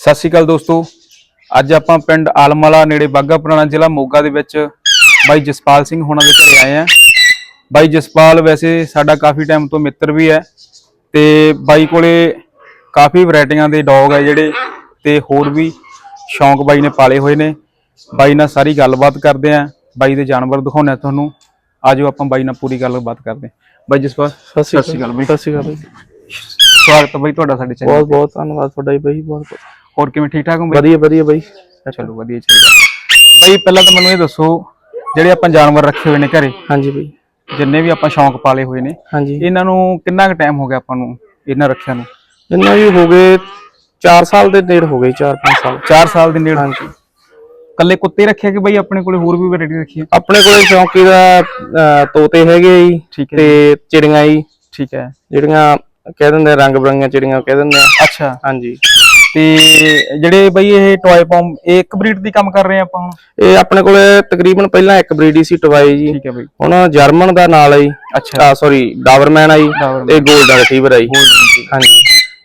ਸਤਿ ਸ਼੍ਰੀ ਅਕਾਲ ਦੋਸਤੋ। ਅੱਜ ਆਪਾਂ ਪਿੰਡ ਆਲਮਵਾਲਾ ਨੇੜੇ ਬਾਗਾ ਪੁਰਾਣਾ ਜ਼ਿਲ੍ਹਾ ਮੋਗਾ ਦੇ ਵਿੱਚ ਬਾਈ ਜਸਪਾਲ ਸਿੰਘ ਹੋਣਾ ਦੇ ਘਰੇ ਆਏ ਆ। ਬਾਈ ਜਸਪਾਲ ਵੈਸੇ ਸਾਡਾ ਕਾਫੀ ਟਾਈਮ ਤੋਂ ਮਿੱਤਰ ਵੀ ਹੈ ਤੇ ਬਾਈ ਕੋਲੇ ਕਾਫੀ ਵੈਰਾਈਟੀਆਂ ਦੇ ਡੌਗ ਹੈ ਜਿਹੜੇ ਤੇ ਹੋਰ ਵੀ ਸ਼ੌਂਕ ਬਾਈ ਨੇ ਪਾਲੇ ਹੋਏ ਨੇ। ਬਾਈ ਨਾਲ ਸਾਰੀ ਗੱਲਬਾਤ ਕਰਦੇ ਆ। ਬਾਈ ਦੇ ਜਾਨਵਰ ਦਿਖਾਉਣੇ ਆ ਤੁਹਾਨੂੰ। ਆਜੋ ਆਪਾਂ ਬਾਈ ਨਾਲ ਪੂਰੀ ਗੱਲਬਾਤ ਕਰਦੇ ਹਾਂ ਬਾਈ ਜਸਪਾਲ ਸਤਿ ਸਤਿ ਸ਼੍ਰੀ ਅਕਾਲ ਬਾਈ। ਸਤਿ ਸ਼੍ਰੀ ਅਕਾਲ ਬਾਈ। ਸਵਾਗਤ ਹੈ ਬਾਈ ਤੁਹਾਡਾ ਸਾਡੇ ਚੈਨਲ ਬਹੁਤ ਬਹੁਤ ਧੰਨਵਾਦ ਤੁਹਾਡਾ ਜੀ ਬਾਈ ਬਹੁਤ ਬਹੁਤ। ਹੋਰ ਕਿਵੇਂ ਠੀਕ ਠਾਕ ਹੋ ਬਾਈ? ਵਧੀਆ ਵਧੀਆ ਬਾਈ। ਚਲੋ ਵਧੀਆ ਚਾਹੀਦਾ। ਬਈ ਪਹਿਲਾਂ ਤਾਂ ਮੈਨੂੰ ਇਹ ਦੱਸੋ ਜਿਹੜੇ ਆਪਾਂ ਜਾਨਵਰ ਰੱਖੇ ਹੋਏ ਨੇ ਘਰੇ ਹਾਂਜੀ ਬਾਈ। ਜਿੰਨੇ ਵੀ ਆਪਾਂ ਸ਼ੌਂਕ ਪਾਲੇ ਹੋਏ ਨੇ ਹਾਂਜੀ। ਇਹਨਾਂ ਨੂੰ ਕਿੰਨਾ ਕੁ ਟਾਈਮ ਹੋ ਗਿਆ ਆਪਾਂ ਨੂੰ ਇਹਨਾਂ ਰੱਖਿਆ ਨੂੰ? ਇਹਨਾਂ ਵੀ ਹੋ ਗਏ 4 ਸਾਲ ਦੇ ਨੇੜ ਹੋ ਗਏ 4-5 ਸਾਲ। 4 ਸਾਲ ਦੇ ਨੇੜੇ? ਹਾਂਜੀ। ਕੱਲੇ ਕੁੱਤੇ ਰੱਖਿਆ ਕਿ ਬਈ ਆਪਣੇ ਕੋਲੇ ਹੋਰ ਵੀ ਵੈਰਾਈਟੀ ਰੱਖੀ ਹੈ ਆਪਣੇ ਕੋਲੇ ਚੌਂਕੀ ਦਾ ਤੋਤੇ ਹੈਗੇ ਜੀ ਠੀਕ ਹੈ ਤੇ ਚਿੜੀਆਂ ਜੀ। ਠੀਕ ਹੈ। ਜਿਹੜੀਆਂ ਕਹਿ ਦਿੰਦੇ ਰੰਗ ਬਰੰਗੀਆਂ ਚਿੜੀਆਂ ਕਹਿ ਦਿੰਦੇ ਆ। ਅੱਛਾ। ਹਾਂਜੀ। ਤੇ ਜਿਹੜੇ ਬਈ ਇਹ ਟੌਏ ਪੌਮ ਇਹ ਇੱਕ ਬਰੀਡ ਦੀ ਕੰਮ ਕਰ ਰਹੇ ਆ ਆਪਾਂ ਹੁਣ? ਇਹ ਆਪਣੇ ਕੋਲੇ ਤਕਰੀਬਨ ਪਹਿਲਾਂ ਇੱਕ ਬਰੀਡ ਹੀ ਸੀ ਟਵਾਈ ਜੀ। ਠੀਕ ਹੈ ਬਈ। ਹੁਣ ਜਰਮਨ ਦਾ ਨਾਲ ਆਈ। ਅੱਛਾ। ਆ ਸੌਰੀ ਡਾਵਰਮੈਨ ਆਈ। ਤੇ 골ਡਨ ਰਿਟਰੀਵਰ ਆਈ। ਹਾਂਜੀ।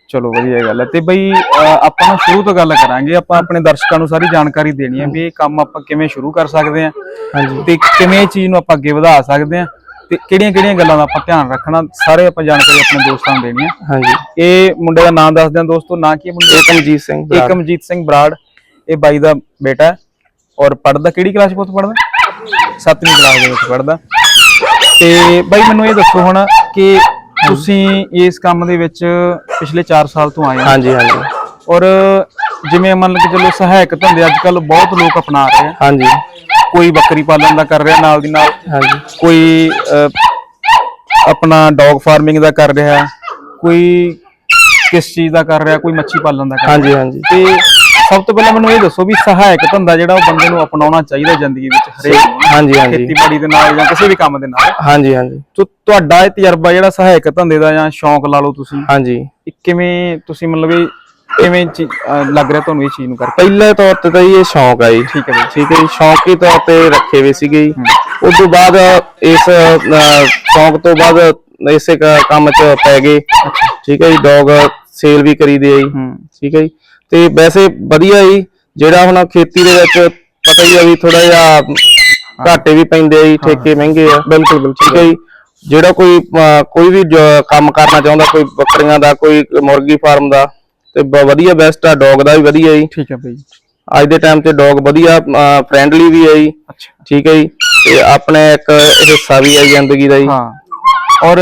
ਚਲੋ ਵਧੀਆ ਗੱਲ ਹੈ। ਤੇ ਬਈ ਆਪਾਂ ਨਾ ਸ਼ੁਰੂ ਤੋਂ ਗੱਲ ਕਰਾਂਗੇ। ਆਪਾਂ ਆਪਣੇ ਦਰਸ਼ਕਾਂ ਨੂੰ ਸਾਰੀ ਜਾਣਕਾਰੀ ਦੇਣੀ ਹੈ ਵੀ ਇਹ ਕੰਮ ਆਪਾਂ ਕਿਵੇਂ ਸ਼ੁਰੂ ਕਰ ਸਕਦੇ ਹਾਂ ਹਾਂਜੀ। ਤੇ ਕਿਵੇਂ ਇਹ ਚੀਜ਼ ਨੂੰ ਆਪਾਂ ਅੱਗੇ ਵਧਾ ਸਕਦੇ ਹਾਂ। ਤੇ ਕਿਹੜੀਆਂ-ਕਿਹੜੀਆਂ ਗੱਲਾਂ ਦਾ ਆਪਾਂ ਧਿਆਨ ਰੱਖਣਾ ਸਾਰੇ ਆਪਾਂ ਜਾਣਕਾਰੀ ਆਪਣੇ ਦੋਸਤਾਂ ਨੂੰ ਦੇਣੀ ਹੈ। ਹਾਂਜੀ। ਇਹ ਮੁੰਡੇ ਦਾ ਨਾਮ ਦੱਸ ਦਿਆਂ ਦੋਸਤੋ ਨਾਂ ਕੀ ਹੈ ਮੁੰਡੇ ਏਕਮਜੀਤ ਸਿੰਘ। ਏਕਮਜੀਤ ਸਿੰਘ ਬਰਾੜ ਇਹ ਬਾਈ ਦਾ ਬੇਟਾ ਹੈ ਔਰ ਪੜਦਾ ਕਿਹੜੀ ਕਲਾਸ ਵਿੱਚ ਪੜਦਾ ਸੱਤਵੀਂ ਕਲਾਸ ਦੇ ਵਿੱਚ ਪੜਦਾ ਤੇ ਬਾਈ ਮੈਨੂੰ ਇਹ ਦੱਸੋ ਹੁਣ ਕਿ ਤੁਸੀਂ ਇਸ ਕੰਮ ਦੇ ਵਿੱਚ ਪਿਛਲੇ 4 ਸਾਲ ਤੋਂ ਆਏ ਹੋ। ਹਾਂਜੀ ਹਾਂਜੀ। ਔਰ ਜਿਵੇਂ ਮੰਨ ਲਓ ਕਿ ਚਲੋ ਸਹਾਇਕ ਧੰਦੇ ਅੱਜ ਕੱਲ ਬਹੁਤ ਲੋਕ ਅਪਣਾ ਰਹੇ ਆ ਹਾਂਜੀ। ਕੋਈ ਬੱਕਰੀ ਪਾਲਣ ਦਾ ਕਰ ਰਿਹਾ ਨਾਲ ਦੀ ਨਾਲ ਹਾਂਜੀ। ਕੋਈ ਅਹ, ਆਪਣਾ ਡੌਗ ਫਾਰਮਿੰਗ ਦਾ ਕਰ ਰਿਹਾ ਕੋਈ ਕਿਸ ਚੀਜ਼ ਦਾ ਕਰ ਰਿਹਾ ਕੋਈ ਮੱਛੀ ਪਾਲਣ ਦਾ ਕਰ ਹਾਂਜੀ ਹਾਂਜੀ। ਤੇ ਸਭ ਤੋਂ ਪਹਿਲਾਂ ਮੈਨੂੰ ਇਹ ਦੱਸੋ ਵੀ ਸਹਾਇਕ ਧੰਦਾ ਜਿਹੜਾ ਉਹ ਬੰਦੇ ਨੂੰ ਅਪਣਾਉਣਾ ਚਾਹੀਦਾ ਜ਼ਿੰਦਗੀ ਵਿੱਚ ਹਰੇਕ ਨੂੰ। ਹਾਂਜੀ ਹਾਂਜੀ। ਖੇਤੀਬਾੜੀ ਦੇ ਨਾਲ ਜਾਂ ਕਿਸੇ ਵੀ ਕੰਮ ਦੇ ਨਾਲ। ਹਾਂਜੀ ਹਾਂਜੀ। ਤੋ ਤੁਹਾਡਾ ਇਹ ਤਜਰਬਾ ਜਿਹੜਾ ਸਹਾਇਕ ਧੰਦੇ ਦਾ ਜਾਂ ਸ਼ੌਂਕ ਲਾ ਲਓ ਤੁਸੀਂ। ਹਾਂਜੀ। ਇਹ ਕਿਵੇਂ ਤੁਸੀਂ ਮਤਲਬ ਇਹ ਕਿਵੇਂ ਚੀ- ਅਹ ਲੱਗ ਰਿਹਾ ਤੁਹਾਨੂੰ ਇਹ ਚੀਜ਼ ਨੂੰ ਕਰਕੇ? ਪਹਿਲੇ ਤੌਰ ਤੇ ਤਾਂ ਜੀ ਇਹ ਸ਼ੌਂਕ ਆ ਜੀ। ਠੀਕ ਹੈ ਠੀਕ ਹੈ ਜੀ ਸ਼ੌਂਕੀ ਤੌਰ ਤੇ ਰੱਖੇ ਹੋਏ ਸੀਗੇ ਜੀ। ਉਸ ਤੋਂ ਬਾਅਦ ਇਸ ਅਹ, ਸ਼ੌਂਕ ਤੋਂ ਬਾਅਦ ਇਸੇ ਕ- ਕੰਮ 'ਚ ਪੈ ਗਏ। ਠੀਕ ਹੈ ਜੀ ਡੌਗ ਸੇਲ ਵੀ ਕਰੀਦੇ ਆ ਜੀ। ਹੂੰ। ਠੀਕ ਹੈ ਜੀ। ਤੇ ਵੈਸੇ ਵਧੀਆ ਜੀ ਜਿਹੜਾ ਹੁਣ ਖੇਤੀ ਦੇ ਵਿੱਚ ਪਤਾ ਹੀ ਆ ਵੀ ਥੋੜਾ ਜਿਹਾ ਘਾਟੇ ਵੀ ਪੈਂਦੇ ਆ ਜੀ ਠੇਕੇ ਮਹਿੰਗੇ ਆ। ਬਿਲਕੁਲ ਬਿਲਕੁਲ। ਠੀਕ ਹੈ ਜੀ। ਜਿਹੜਾ ਕੋਈ ਅਹ, ਕੋਈ ਵੀ ਜ- ਕੰਮ ਕਰਨਾ ਚਾਹੁੰਦਾ ਕੋਈ ਬੱਕਰੀਆਂ ਦਾ ਕੋਈ ਮੁਰਗੀ ਫਾਰਮ ਦਾ ਤੇ ਬ- ਵਧੀਆ ਬੈਸਟ ਆ ਡੌਗ ਦਾ ਵੀ ਵਧੀਆ ਜੀ। ਠੀਕ ਹੈ ਬਈ। ਅੱਜ ਦੇ ਟਾਈਮ ਤੇ ਡੌਗ ਵਧੀਆ ਫ੍ਰੈਂਡਲੀ ਵੀ ਹੈ ਜੀ। ਅੱਛਾ। ਠੀਕ ਹੈ ਜੀ। ਤੇ ਆਪਣੇ ਇੱਕ ਹਿੱਸਾ ਵੀ ਹੈ ਜ਼ਿੰਦਗੀ ਦਾ ਜੀ। ਹਾਂ। ਔਰ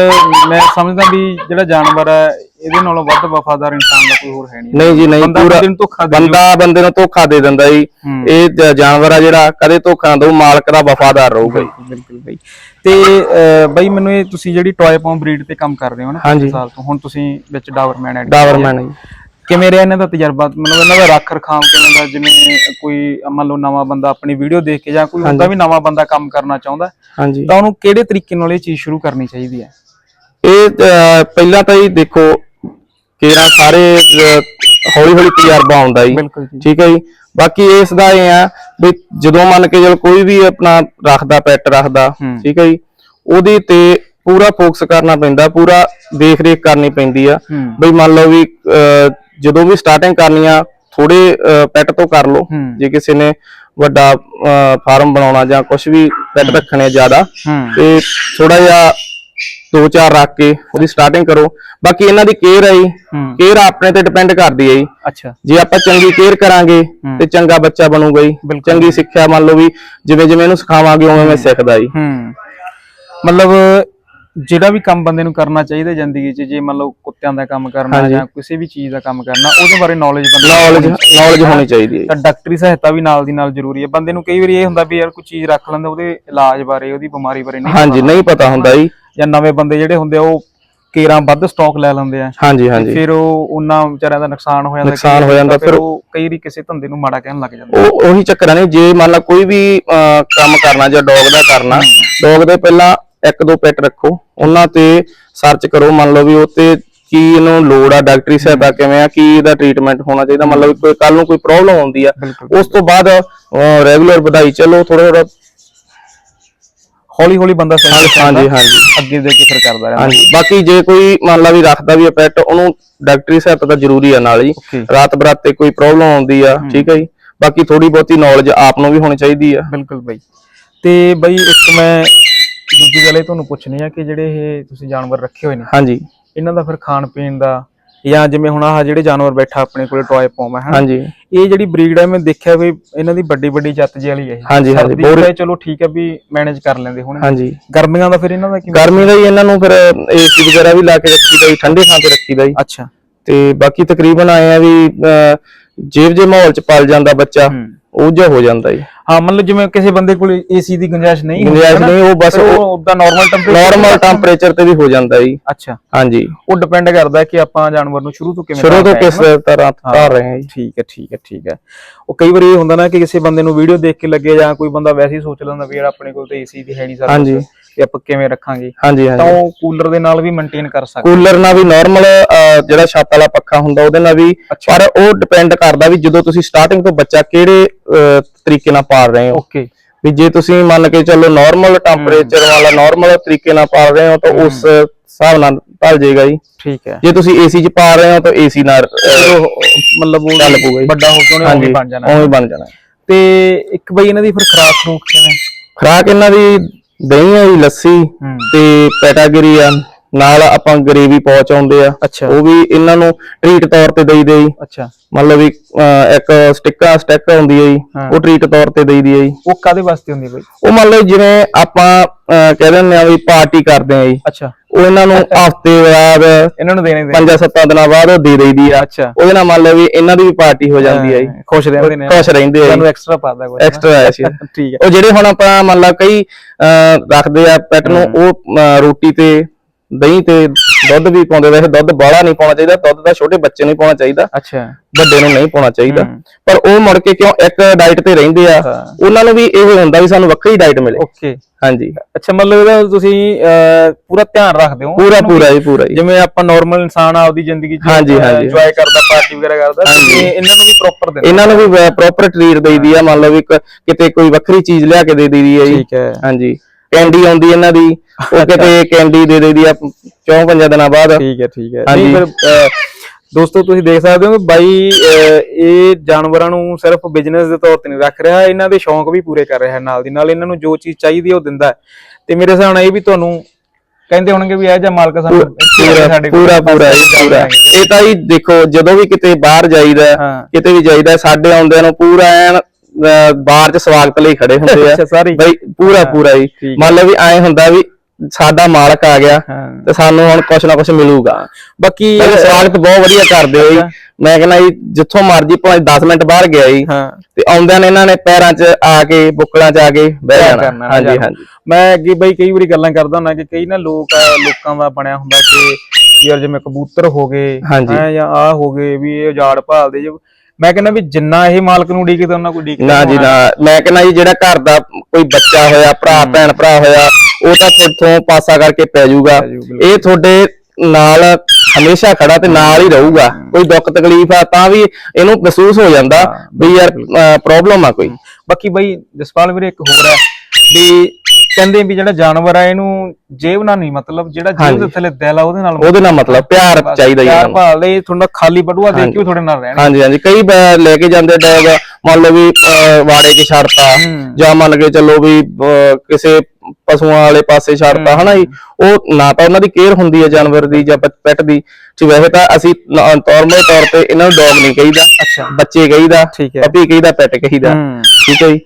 ਮੈਂ ਸਮਝਦਾ ਵੀ ਜਿਹੜਾ ਜਾਨਵਰ ਹੈ ਇਹਦੇ ਨਾਲੋਂ ਵੱਧ ਵਫਾਦਾਰ ਇਨਸਾਨ ਦਾ ਕੋਈ ਹੋਰ ਹੈ ਨਹੀਂ। ਨਹੀਂ ਜੀ ਨਹੀਂ ਬੰਦਾ ਪੂਰਾ ਬੰਦੇ ਨੂੰ ਧੋਖਾ ਦੇ ਬੰਦਾ ਬੰਦੇ ਨੂੰ ਧੋਖਾ ਦੇ ਦਿੰਦਾ ਜੀ। ਹੂੰ। ਇਹ ਜ- ਜਾਨਵਰ ਆ ਜਿਹੜਾ ਕਦੇ ਧੋਖਾ ਨਾ ਦਊ ਮਾਲਕ ਦਾ ਵਫਾਦਾਰ ਰਹੂਗਾ ਜੀ। ਬਿਲਕੁਲ ਬਈ। ਤੇ ਅਹ, ਬਈ ਮੈਨੂੰ ਇਹ ਤੁਸੀਂ ਜਿਹੜੀ ਟੌਏ ਪੌਮ ਬਰੀਡ ਤੇ ਕੰਮ ਕਰ ਰਹੇ ਹੋ ਨਾ ਹਾਂਜੀ। ਸਾਲ ਤੋਂ ਹੁਣ ਤੁਸੀਂ ਵਿੱਚ ਡਾਵਰਮੈਨ ਐਡ ਡਾਵਰਮੈਨ ਜੀ। ਕਿਵੇਂ ਰਿਹਾ ਇਹਨਾਂ ਦਾ ਤਜਰਬਾ? ਮਤਲਬ ਇਹਨਾਂ ਦਾ ਰੱਖ ਰਖਾਵ ਕਿਵੇਂ ਦਾ? ਜਿਵੇਂ ਕੋਈ ਮੰਨ ਲਓ ਨਵਾਂ ਬੰਦਾ ਆਪਣੀ ਵੀਡੀਓ ਦੇਖ ਕੇ ਜਾਂ ਕੋਈ ਹੁੰਦਾ ਵੀ ਨਵਾਂ ਬੰਦਾ ਕੰਮ ਕਰਨਾ ਚਾਹੁੰਦਾ ਹਾਂਜੀ। ਤਾਂ ਉਹਨੂੰ ਕਿਹੜੇ ਤਰੀਕੇ ਨਾਲ ਇਹ ਚੀਜ਼ ਸ਼ੁਰੂ ਕਰਨੀ ਚਾਹੀਦੀ ਹੈ? ਇਹ ਪਹਿਲਾਂ ਤਾਂ ਜੀ ਦੇਖੋ ਕੇਰਾ ਸਾਰੇ ਹੌਲੀ ਹੌਲੀ ਤਜਰਬਾ ਆਉਂਦਾ ਜੀ। ਠੀਕ ਹੈ ਜੀ? ਬਾਕੀ ਇਸ ਦਾ ਇਹ ਆ ਵੀ ਜਦੋਂ ਮੰਨ ਕੇ ਜਦੋਂ ਕੋਈ ਵੀ ਆਪਣਾ ਰੱਖਦਾ ਪੈਟ ਰੱਖਦਾ। ਠੀਕ ਹੈ ਜੀ? ਉਹਦੇ ਤੇ ਪੂਰਾ ਫੋਕਸ ਕਰਨਾ ਪੈਂਦਾ ਪੂਰਾ ਦੇਖ ਰੇਖ ਕਰਨੀ ਪੈਂਦੀ ਆ। ਬਈ ਮੰਨ ਲਓ ਵੀ ਜਦੋਂ ਵੀ ਸਟਾਰਟਿੰਗ ਕਰਨੀ ਆ ਥੋੜੇ ਪੈਟ ਤੋਂ ਕਰ ਲਓ। ਜੇ ਕਿਸੇ ਨੇ ਵੱਡਾ ਫਾਰਮ ਬਣਾਉਣਾ ਜਾਂ ਕੁਝ ਵੀ ਪੈਟ ਰੱਖਣੇ ਜ਼ਿਆਦਾ ਤੇ ਥੋੜਾ ਜਿਹਾ ਦੋ ਚਾਰ ਰੱਖ ਕੇ ਉਹਦੀ ਸਟਾਰਟਿੰਗ ਕਰੋ। ਬਾਕੀ ਇਹਨਾਂ ਦੀ ਕੇਅਰ ਹੈ। ਜੀ ਕੇਅਰ ਆਪਣੇ ਤੇ ਡਿਪੈਂਡ ਕਰਦੀ ਹੈ ਜੀ। ਅੱਛਾ। ਜੇ ਆਪਾਂ ਚੰਗੀ ਕੇਅਰ ਕਰਾਂਗੇ ਤੇ ਚੰਗਾ ਬੱਚਾ ਬਣੂਗਾ ਜੀ। ਚੰਗੀ ਸਿੱਖਿਆ ਮੰਨ ਲਓ ਵੀ ਜਿਵੇਂ ਜਿਵੇਂ ਇਹਨੂੰ ਸਿਖਾਵਾਂਗੇ ਉਵੇਂ ਉਵੇਂ ਸਿੱਖਦਾ ਜੀ। ਹੂੰ। ਮਤਲਬ ਜਿਹੜਾ ਵੀ ਕੰਮ ਬੰਦੇ ਨੂੰ ਕਰਨਾ ਚਾਹੀਦਾ ਜ਼ਿੰਦਗੀ 'ਚ ਜੇ ਮੰਨ ਲਓ ਕੁੱਤਿਆਂ ਦਾ ਕੰਮ ਕਰਨਾ। ਜਾਂ ਕਿਸੇ ਵੀ ਚੀਜ਼ ਦਾ ਕੰਮ ਕਰਨਾ ਉਹਦੇ ਬਾਰੇ ਨੌਲੇਜ ਬੰਦੇ ਨੌਲੇਜ ਨੌਲੇਜ। ਹੋਣੀ ਚਾਹੀਦੀ ਹੈ। ਤਾਂ ਡਾਕਟਰੀ ਸਹਾਇਤਾ ਵੀ ਨਾਲ ਦੀ ਨਾਲ ਜ਼ਰੂਰੀ ਹੈ। ਬੰਦੇ ਨੂੰ ਕਈ ਵਾਰੀ ਇਹ ਹੁੰਦਾ ਵੀ ਯਾਰ ਕੋਈ ਚੀਜ਼ ਰੱਖ ਲੈਂਦਾ ਉਹਦੇ ਇਲਾਜ ਬਾਰੇ ਉਹਦੀ ਬਿਮਾਰੀ ਬਾਰੇ ਨਹੀਂ ਹਾਂਜੀ ਨਹੀਂ ਪਤਾ ਹੁੰਦਾ ਜੀ। ਜਾਂ ਨਵੇਂ ਬੰਦੇ ਜਿਹੜੇ ਹੁੰਦੇ ਆ ਉਹ ਕੇਰਾਂ ਵੱਧ ਸਟਾਕ ਲੈ ਲੈਂਦੇ ਆ। ਹਾਂਜੀ ਹਾਂਜੀ। ਫਿਰ ਉਹ ਉਹਨਾਂ ਵਿਚਾਰਿਆਂ ਦਾ ਨੁਕਸਾਨ ਹੋ ਜਾਂਦਾ ਨੁਕਸਾਨ ਹੋ ਜਾਂਦਾ, ਫਿਰ ਉਹ ਕਈ ਵਾਰੀ ਕਿਸੇ ਧੰਦੇ ਨੂੰ ਮਾੜਾ ਕਹਿਣ ਲੱਗ ਜਾਂਦਾ ਉਹ ਉਹੀ ਚੱਕਰ ਨੇ ਜੇ ਮੰਨ ਲਾ ਕੋਈ ਵੀ ਕੰਮ ਕਰਨਾ ਜਾਂ ਡੌਗ ਦਾ ਕਰਨਾ ਡੌਗ ਦੇ ਪਹਿਲਾਂ ਇੱਕ ਦੋ ਪੈਟ ਰੱਖੋ ਉਹਨਾਂ ਤੇ ਸਰਚ ਕਰੋ ਮੰਨ ਲਓ ਵੀ ਉਹ ਤੇ ਕੀ ਇਹਨੂੰ ਲੋੜ ਆ ਡਾਕਟਰੀ ਸਹਾਇਤਾ ਕਿਵੇਂ ਆ ਕੀ ਇਹਦਾ ਟ੍ਰੀਟਮੈਂਟ ਹੋਣਾ ਚਾਹੀਦਾ? ਵੀ ਕੋਈ ਕੱਲ ਨੂੰ ਕੋਈ ਪ੍ਰੋਬਲਮ ਆਉਂਦੀ ਆ। ਉਸ ਤੋਂ ਬਾਅਦ ਰੈਗੂਲਰ ਵਧਾਈ ਚਲੋ ਥੋੜਾ ਥੋੜਾ ਹੌਲੀ ਹੌਲੀ ਬੰਦਾ ਸਹੀ ਹਾਂਜੀ ਹਾਂਜੀ ਅੱਗੇ ਦੇ ਕੇ ਫਿਰ ਕਰਦਾ ਰਹਿੰਦਾ। ਹਾਂਜੀ ਬਾਕੀ ਜੇ ਕੋਈ ਮੰਨ ਲਾ ਵੀ ਰੱਖਦਾ ਵੀ ਹੈ ਪੈਟ ਉਹਨੂੰ ਡਾਕਟਰੀ ਸਹਾਇਤਾ ਤਾਂ ਜ਼ਰੂਰੀ ਆ ਨਾਲ ਜੀ Okay. ਰਾਤ ਬਰਾਤੇ ਕੋਈ ਪ੍ਰੋਬਲਮ ਆਉਂਦੀ ਆ ਠੀਕ ਹੈ ਜੀ? ਬਾਕੀ ਥੋੜੀ ਬਹੁਤੀ ਨੌਲੇਜ ਆਪ ਨੂੰ ਵੀ ਹੋਣੀ ਚਾਹੀਦੀ ਆ। ਬਿਲਕੁਲ ਬਾਈ। ਤੇ ਬਾਈ ਇੱਕ ਮੈਂ ਦੂਜੀ ਗੱਲ ਇਹ ਤੁਹਾਨੂੰ ਪੁੱਛਣੀ ਆ ਕਿ ਜਿਹੜੇ ਇਹ ਤੁਸੀਂ ਜਾਨਵਰ ਰੱਖੇ ਹੋਏ ਨੇ ਹਾਂਜੀ। ਇਹਨਾਂ ਦਾ ਫਿਰ ਖਾਣ ਪੀਣ ਦਾ ਜਾਂ ਜਿਵੇਂ ਹੁਣ ਆਹ ਜਿਹੜੇ ਜਾਨਵਰ ਬੈਠਾ ਆਪਣੇ ਕੋਲੇ ਟੌਏ ਪੋਮ ਹੈ ਹਾਂਜੀ। ਇਹ ਜਿਹੜੀ ਬਰੀਡ ਹੈ ਮੈਂ ਦੇਖਿਆ ਵੀ ਇਹਨਾਂ ਦੀ ਵੱਡੀ ਵੱਡੀ ਜੱਤ ਜਿਹੀ ਵਾਲੀ ਹੈ। ਹਾਂਜੀ, ਹਾਂਜੀ, ਦਾ ਚਲੋ ਠੀਕ ਹੈ ਵੀ ਮੈਨੇਜ ਕਰ ਲੈਂਦੇ ਹੁਣ। ਹਾਂਜੀ। ਗਰਮੀਆਂ ਦਾ ਫਿਰ ਇਹਨਾਂ ਦਾ ਕਿਵੇਂ? ਗਰਮੀ ਦਾ ਹੀ ਇਹਨਾਂ ਨੂੰ ਫਿਰ ਏਸੀ ਵਗੈਰਾ ਵੀ ਲਾ ਕੇ ਰੱਖੀਦਾ ਜੀ ਠੰਡੇ ਥਾਂ ਤੇ ਰੱਖੀਦਾ ਜੀ। ਅੱਛਾ। ਤੇ ਬਾਕੀ ਤਕਰੀਬਨ ਆਏ ਆ ਵੀ ਜਿਹੋ ਜਿਹੇ ਮਾਹੌਲ ਚ ਪਲ ਜਾਂਦਾ ਬੱਚਾ। ਉਹ ਜਿਹਾ ਹੋ ਜਾਂਦਾ ਜੀ। ਹਾਂ ਮਤਲਬ ਜਿਵੇਂ ਕਿਸੇ ਬੰਦੇ ਕੋਲ ਏਸੀ ਦੀ ਗੁੰਜਾਇਸ਼ ਨਹੀਂ ਗੁੰਜਾਇਸ਼ ਨਹੀਂ, ਉਹ ਬਸ ਉਹਦਾ ਨਾਰਮਲ ਟੈਂਪਰੇਚਰ ਨਾਰਮਲ ਟੈਂਪਰੇਚਰ ਤੇ ਵੀ ਹੋ ਜਾਂਦਾ ਜੀ। ਅੱਛਾ। ਹਾਂਜੀ। ਉਹ ਡਿਪੈਂਡ ਕਰਦਾ ਕਿ ਆਪਾਂ ਜਾਨਵਰ ਨੂੰ ਸ਼ੁਰੂ ਤੋਂ ਕਿਵੇਂ ਸ਼ੁਰੂ ਤੋਂ ਕਿਸ? ਤਰ੍ਹਾਂ ਧਾਰ ਰਹੇ ਹਾਂ ਜੀ। ਠੀਕ ਹੈ ਠੀਕ ਹੈ ਠੀਕ ਹੈ। ਉਹ ਕਈ ਵਾਰੀ ਇਹ ਹੁੰਦਾ ਨਾ ਕਿ ਕਿਸੇ ਬੰਦੇ ਨੂੰ ਵੀਡੀਓ ਦੇਖ ਕੇ ਲੱਗੇ ਜਾਂ ਕੋਈ ਬੰਦਾ ਵੈਸੇ ਹੀ ਸੋਚ ਲੈਂਦਾ ਵੀ ਯਾਰ ਆਪਣੇ ਕੋਲ ਤਾਂ ਏਸੀ ਦੀ ਹੈ ਨਹੀਂ ਸਾਰਾ ਹਾਂਜੀ। ਤੇ ਆਪਾਂ ਕਿਵੇਂ ਰੱਖਾਂਗੇ? ਹਾਂਜੀ ਤਾਂ ਹਾਂਜੀ ਉਹ ਕੂਲਰ ਦੇ ਨਾਲ ਵੀ ਮੇਨਟੇਨ ਕਰ ਸਕਦੇ। ਕੂਲਰ ਨਾਲ ਵੀ ਨਾਰਮਲ ਜਿਹੜਾ ਛੱਤ ਵਾਲਾ ਪੱਖਾ ਹੁੰਦਾ ਉਹਦੇ ਨਾਲ ਵੀ। ਪਰ ਉਹ ਡਿਪੈਂਡ ਕਰਦਾ ਵੀ ਜਦੋਂ ਤੁਸੀਂ ਸਟਾਰਟਿੰਗ ਤੋਂ ਬੱਚਾ ਕਿਹੜੇ ਅਹ, ਤਰੀਕੇ ਨਾਲ ਪਾਲ ਰਹੇ ਹੋ। ਓਕੇ ਵੀ ਜੇ ਤੁਸੀਂ ਮੰਨ ਕੇ ਚੱਲੋ ਨਾਰਮਲ ਟੈਂਪਰੇਚਰ ਵਾਲਾ ਨਾਰਮਲ ਤਰੀਕੇ ਨਾਲ ਪਾਲ ਰਹੇ ਹੋ ਤਾਂ ਉਸ ਹਿਸਾਬ ਨਾਲ ਢਲ ਜਾਏਗਾ ਜੀ। ਠੀਕ ਹੈ। ਜੇ ਤੁਸੀਂ ਏਸੀ 'ਚ ਪਾ ਰਹੇ ਹੋ ਤਾਂ ਏਸੀ ਨਾਲ ਅਹ, ਮਤਲਬ ਉਹ ਚੱਲ ਪਊਗਾ ਜੀ। ਵੱਡਾ ਹੋ ਕੇ ਉਹਨੇ ਹਾਂਜੀ ਬਣ ਜਾਣਾ। ਉਵੇਂ ਬਣ ਜਾਣਾ। ਤੇ ਇੱਕ ਬਈ ਇਹਨਾਂ ਦੀ ਫਿਰ ਖਰਾਕ ਖਰੂਕ ਕਿਵੇਂ? ਖਰਾਕ ਇਹਨਾਂ ਦੀ ਦਹੀਂ ਜੀ ਲੱਸੀ ਹੂੰ। ਤੇ ਪੈਟਾਗਰੀ ਆ ਨਾਲ ਆਪਾਂ ਗਰੇਵੀ ਪਹੁੰਚਾਉਂਦੇ ਆ। ਅੱਛਾ। ਉਹ ਵੀ ਇਹਨਾਂ ਨੂੰ ਟ੍ਰੀਟ ਤੌਰ ਤੇ ਦੇਈਦੇ ਜੀ। ਅੱਛਾ। ਮਤਲਬ ਵੀ ਅਹ, ਇੱਕ ਸਟਿੱਕਾਂ ਸਟਿੱਕ ਹੁੰਦੀ ਹੈ ਜੀ ਹਾਂ। ਉਹ ਟ੍ਰੀਟ ਤੌਰ ਤੇ ਦੇਈਦੀ ਹੈ ਜੀ। ਉਹ ਕਾਦੇ ਵਾਸਤੇ ਹੁੰਦੀ ਬਈ? ਉਹ ਮੰਨ ਲਓ ਜਿਵੇਂ ਆਪਾਂ ਅਹ, ਕਹਿ ਦਿੰਦੇ ਆ ਵੀ ਪਾਰਟੀ ਕਰਦੇ ਆ ਜੀ। ਅੱਛਾ। ਉਹ ਇਹਨਾਂ ਨੂੰ ਹਫ਼ਤੇ ਬਾਅਦ ਇਹਨਾਂ ਨੂੰ ਦੇਣੇ ਪੰਜਾਂ ਸੱਤਾਂ ਦਿਨਾਂ ਬਾਅਦ ਉਹ ਦੇ ਦੇਈਦੀ ਆ। ਅੱਛਾ। ਉਹਦੇ ਨਾਲ ਮੰਨ ਲਓ ਵੀ ਇਹਨਾਂ ਦੀ ਵੀ ਪਾਰਟੀ ਹੋ ਜਾਂਦੀ ਹੈ ਜੀ। ਖੁਸ਼ ਰਹਿੰਦੇ ਨੇ। ਖੁਸ਼ ਰਹਿੰਦੇ ਆ ਜੀ। ਐਕਸਟਰਾ ਪਾਦਾ ਕੋਈ ਐਕਸਟਰਾ ਆਇਆ ਸੀ ਠੀਕ ਹੈ ਉਹ ਜਿਹੜੇ ਹੁਣ ਆਪਾਂ ਮੰਨ ਲਾ ਕਈ ਰੱਖਦੇ ਆ ਪੈਟ ਨੂੰ ਉਹ ਰੋਟੀ ਤੇ ਦਹੀਂ ਤੇ ਦੁੱਧ ਵੀ ਪਾਉਂਦੇ ਵੈਸੇ ਦੁੱਧ ਬਾਹਲਾ ਨਹੀਂ ਪਾਉਣਾ ਚਾਹੀਦਾ ਦੁੱਧ ਤਾਂ ਛੋਟੇ ਬੱਚੇ ਨੂੰ ਪਾਉਣਾ ਚਾਹੀਦਾ ਅੱਛਾ। ਵੱਡੇ ਨੂੰ ਨਹੀਂ ਪਾਉਣਾ ਚਾਹੀਦਾ। ਪਰ ਉਹ ਮੁੜ ਕੇ ਕਿਉਂ ਇੱਕ ਡਾਈਟ ਤੇ ਰਹਿੰਦੇ ਆ। ਉਹਨਾਂ ਨੂੰ ਵੀ ਇਹ ਹੁੰਦਾ ਵੀ ਸਾਨੂੰ ਵੱਖਰੀ ਡਾਈਟ ਮਿਲੇ। ਓਕੇ। ਹਾਂਜੀ। ਅੱਛਾ ਮਤਲਬ ਇਹਦਾ ਤੁਸੀਂ ਪੂਰਾ ਧਿਆਨ ਰੱਖਦੇ ਹੋ? ਪੂਰਾ ਪੂਰਾ ਜੀ ਪੂਰਾ ਜੀ। ਜਿਵੇਂ ਆਪਾਂ ਨਾਰਮਲ ਇਨਸਾਨ ਆਪਦੀ ਜ਼ਿੰਦਗੀ ਚ ਹਾਂਜੀ, ਹਾਂਜੀ। ਇੰਜੋਏ ਕਰਦਾ ਪਾਰਟੀ ਵਗੈਰਾ ਕਰਦਾ ਤੇ ਇਹਨਾਂ ਨੂੰ ਵੀ ਪ੍ਰੋਪਰ ਦੇਣਾ ਇਹਨਾਂ ਨੂੰ ਵੀ ਪ੍ਰੋਪਰ ਟ੍ਰੀਟ ਦੇਈਦੀ ਆ ਮੰਨ ਲਓ ਵੀ ਇੱਕ- ਕਿਤੇ ਕੋਈ ਵੱਖਰੀ ਚੀਜ਼ ਲਿਆ ਕੇ ਦੇ ਦੇਈਦੀ ਆ ਜੀ। ਠੀਕ ਹੈ। ਹਾਂਜੀ। ਕੈਂਡੀ ਆਉਂਦੀ ਇਹਨਾਂ ਦੀ ਉਹ ਕਿਤੇ ਕੈਂਡੀ ਦੇ ਦੇਈਦੀ ਆ ਚੌਂ ਪੰਜਾਂ ਦਿਨਾਂ ਬਾਅਦ। ਠੀਕ ਹੈ ਠੀਕ ਹੈ। ਨਹੀਂ ਫਿਰ ਦੋਸਤੋ ਤੁਸੀਂ ਦੇਖ ਸਕਦੇ ਹੋ ਕਿ ਬਾਈ ਇਹ ਜਾਨਵਰਾਂ ਨੂੰ ਸਿਰਫ ਬਿਜ਼ਨਸ ਦੇ ਤੌਰ ਤੇ ਨਹੀਂ ਰੱਖ ਰਿਹਾ ਇਹਨਾਂ ਦੇ ਸ਼ੌਂਕ ਵੀ ਪੂਰੇ ਕਰ ਰਿਹਾ ਨਾਲ ਦੀ ਨਾਲ ਇਹਨਾਂ ਨੂੰ ਜੋ ਚੀਜ਼ ਚਾਹੀਦੀ ਹੈ ਉਹ ਦਿੰਦਾ ਤੇ ਮੇਰੇ ਹਿਸਾਬ ਨਾਲ ਇਹ ਵੀ ਤੁਹਾਨੂੰ ਕਹਿੰਦੇ ਹੋਣਗੇ ਵੀ ਇਹ ਜਿਹਾ ਮਾਲਕ ਸਾਨੂੰ ਪੂਰਾ ਪੂਰਾ ਪੂਰਾ ਜੀ, ਇਹ ਤਾਂ ਹੀ ਦੇਖੋ ਜਦੋਂ ਵੀ ਕਿਤੇ ਬਾਹਰ ਜਾਈਦਾ। ਕਿਤੇ ਵੀ ਜਾਈਦਾ ਸਾਡੇ ਆਉਂਦਿਆਂ ਨੂੰ ਪੂਰਾ ਐਨ ਬਾਹਰ ਚ ਸਵਾਗਤ ਲਈ ਖੜੇ ਹੁੰਦੇ ਆ। ਬਈ ਪੂਰਾ ਪੂਰਾ ਠੀਕ। ਮੰਨ ਲਓ ਵੀ ਐ ਹੁੰਦਾ ਵੀ ਸਾਡਾ ਮਾਲਕ ਆ ਗਿਆ ਹਾਂ। ਤੇ ਸਾਨੂੰ ਹੁਣ ਕੁਛ ਨਾ ਕੁਛ ਮਿਲੂਗਾ। ਬਾਕੀ ਸਵਾਗਤ ਬਹੁਤ ਵਧੀਆ ਕਰਦੇ ਜੀ। ਅੱਛਾ। ਮੈਂ ਕਹਿੰਦਾ ਜੀ ਜਿੱਥੋਂ ਮਰਜ਼ੀ ਭਾਵੇਂ 10 ਮਿੰਟ ਬਾਹਰ ਗਿਆ ਜੀ। ਹਾਂ। ਤੇ ਆਉਂਦਿਆਂ ਨੇ ਇਹਨਾਂ ਨੇ ਪੈਰਾਂ 'ਚ ਆ ਕੇ ਬੁੱਕਲਾਂ 'ਚ ਆ ਕੇ ਬਹਿ ਜਾਣਾ। ਹਾਂਜੀ। ਹਾਂਜੀ। ਮੈਂ ਅੱਗੇ ਬਈ ਕਈ ਵਾਰੀ ਗੱਲਾਂ ਕਰਦਾ ਹੁੰਦਾ ਕਿ ਕਈ ਨਾ ਲੋਕ ਆ, ਲੋਕਾਂ ਦਾ ਬਣਿਆ ਹੁੰਦਾ ਕਿ ਯਾਰ ਜਿਵੇਂ ਕਬੂਤਰ ਹੋ ਗਏ। ਹੈਂ, ਜਾਂ ਆ ਹੋ ਗਏ ਵੀ ਇਹ ਉਜਾੜ ਭਾਲਦੇ। ਜੇ ਮੈਂ ਕਹਿੰਦਾ ਵੀ ਜਿੰਨਾ ਇਹ ਮਾਲਕ ਨੂੰ ਡੀਕਦੇ ਉਹਨਾਂ ਕੋਈ ਡੀਕਦੇ ਨਾ ਜੀ ਨਾ। ਮੈਂ ਕਹਿੰਦਾ ਜੀ ਜਿਹੜਾ ਘਰ ਦਾ ਕੋਈ ਬੱਚਾ ਹੋਇਆ ਭਰਾ ਭੈਣ ਭਰਾ ਹੋਇਆ ਉਹ ਤਾਂ ਤੁਹਾਡੇ ਪਾਸਾ ਕਰਕੇ ਪੈ ਜਾਊਗਾ। ਇਹ ਤੁਹਾਡੇ ਨਾਲ ਹਮੇਸ਼ਾ ਖੜਾ ਤੇ ਨਾਲ ਹੀ ਰਹੂਗਾ। ਕੋਈ ਦੁੱਖ ਤਕਲੀਫ ਆ ਤਾਂ ਵੀ ਇਹਨੂੰ ਮਹਿਸੂਸ ਹੋ ਜਾਂਦਾ ਵੀ ਯਾਰ ਪ੍ਰੋਬਲਮ ਆ ਕੋਈ। ਬਾਕੀ ਬਈ ਜਸਪਾਲ ਵੀਰੇ ਇੱਕ ਹੋਰ ਹੈ ਵੀ ਕਹਿੰਦੇ ਵੀ ਜਿਹੜਾ ਜਾਨਵਰ ਆ ਇਹਨੂੰ ਜੇਬ ਨਾਲ ਨਹੀਂ ਮਤਲਬ ਜਿਹੜਾ ਜੇਬ ਦੇ ਥੱਲੇ ਦਿਲ ਆ ਉਹਦੇ ਨਾਲ ਉਹਦੇ ਨਾਲ ਮਤਲਬ ਪਿਆਰ ਚਾਹੀਦਾ ਜੀ ਪਿਆਰ। ਭਾਲਦੇ ਤੁਹਾਡਾ ਖਾਲੀ ਬਟੂਆ ਦੇਖ ਕੇ ਤੁਹਾਡੇ ਨਾਲ ਰਹਿਣ। ਹਾਂਜੀ ਹਾਂਜੀ। ਕਈ ਲੈ ਕੇ ਜਾਂਦੇ ਡੌਗ ਮੰਨ ਲਓ ਵੀ ਵਾੜੇ 'ਚ ਛੱਡਤਾ ਹੂੰ। ਜਾਂ ਮੰਨ ਕੇ ਚੱਲੋ ਵੀ ਕਿਸੇ ਪਸ਼ੂਆਂ ਵਾਲੇ ਪਾਸੇ ਛੱਡਤਾ ਹਨਾ ਜੀ? ਉਹ ਨਾ ਤਾਂ ਉਹਨਾਂ ਦੀ ਕੇਅਰ ਹੁੰਦੀ ਹੈ ਜਾਨਵਰ ਦੀ ਜਾਂ ਪੈਟ ਦੀ। ਤੇ ਵੈਸੇ ਤਾਂ ਅਸੀਂ ਨਾਰਮਲ ਤੌਰ ਤੇ ਇਹਨਾਂ ਨੂੰ ਡੌਗ ਨਹੀਂ ਕਹੀਦਾ। ਅੱਛਾ। ਬੱਚੇ ਕਹੀਦਾ ਠੀਕ ਹੈ। ਪਪੀ ਕਹੀਦਾ ਪੈਟ ਕਹੀਦਾ। ਹੂੰ। ਠੀਕ ਹੈ ਜੀ?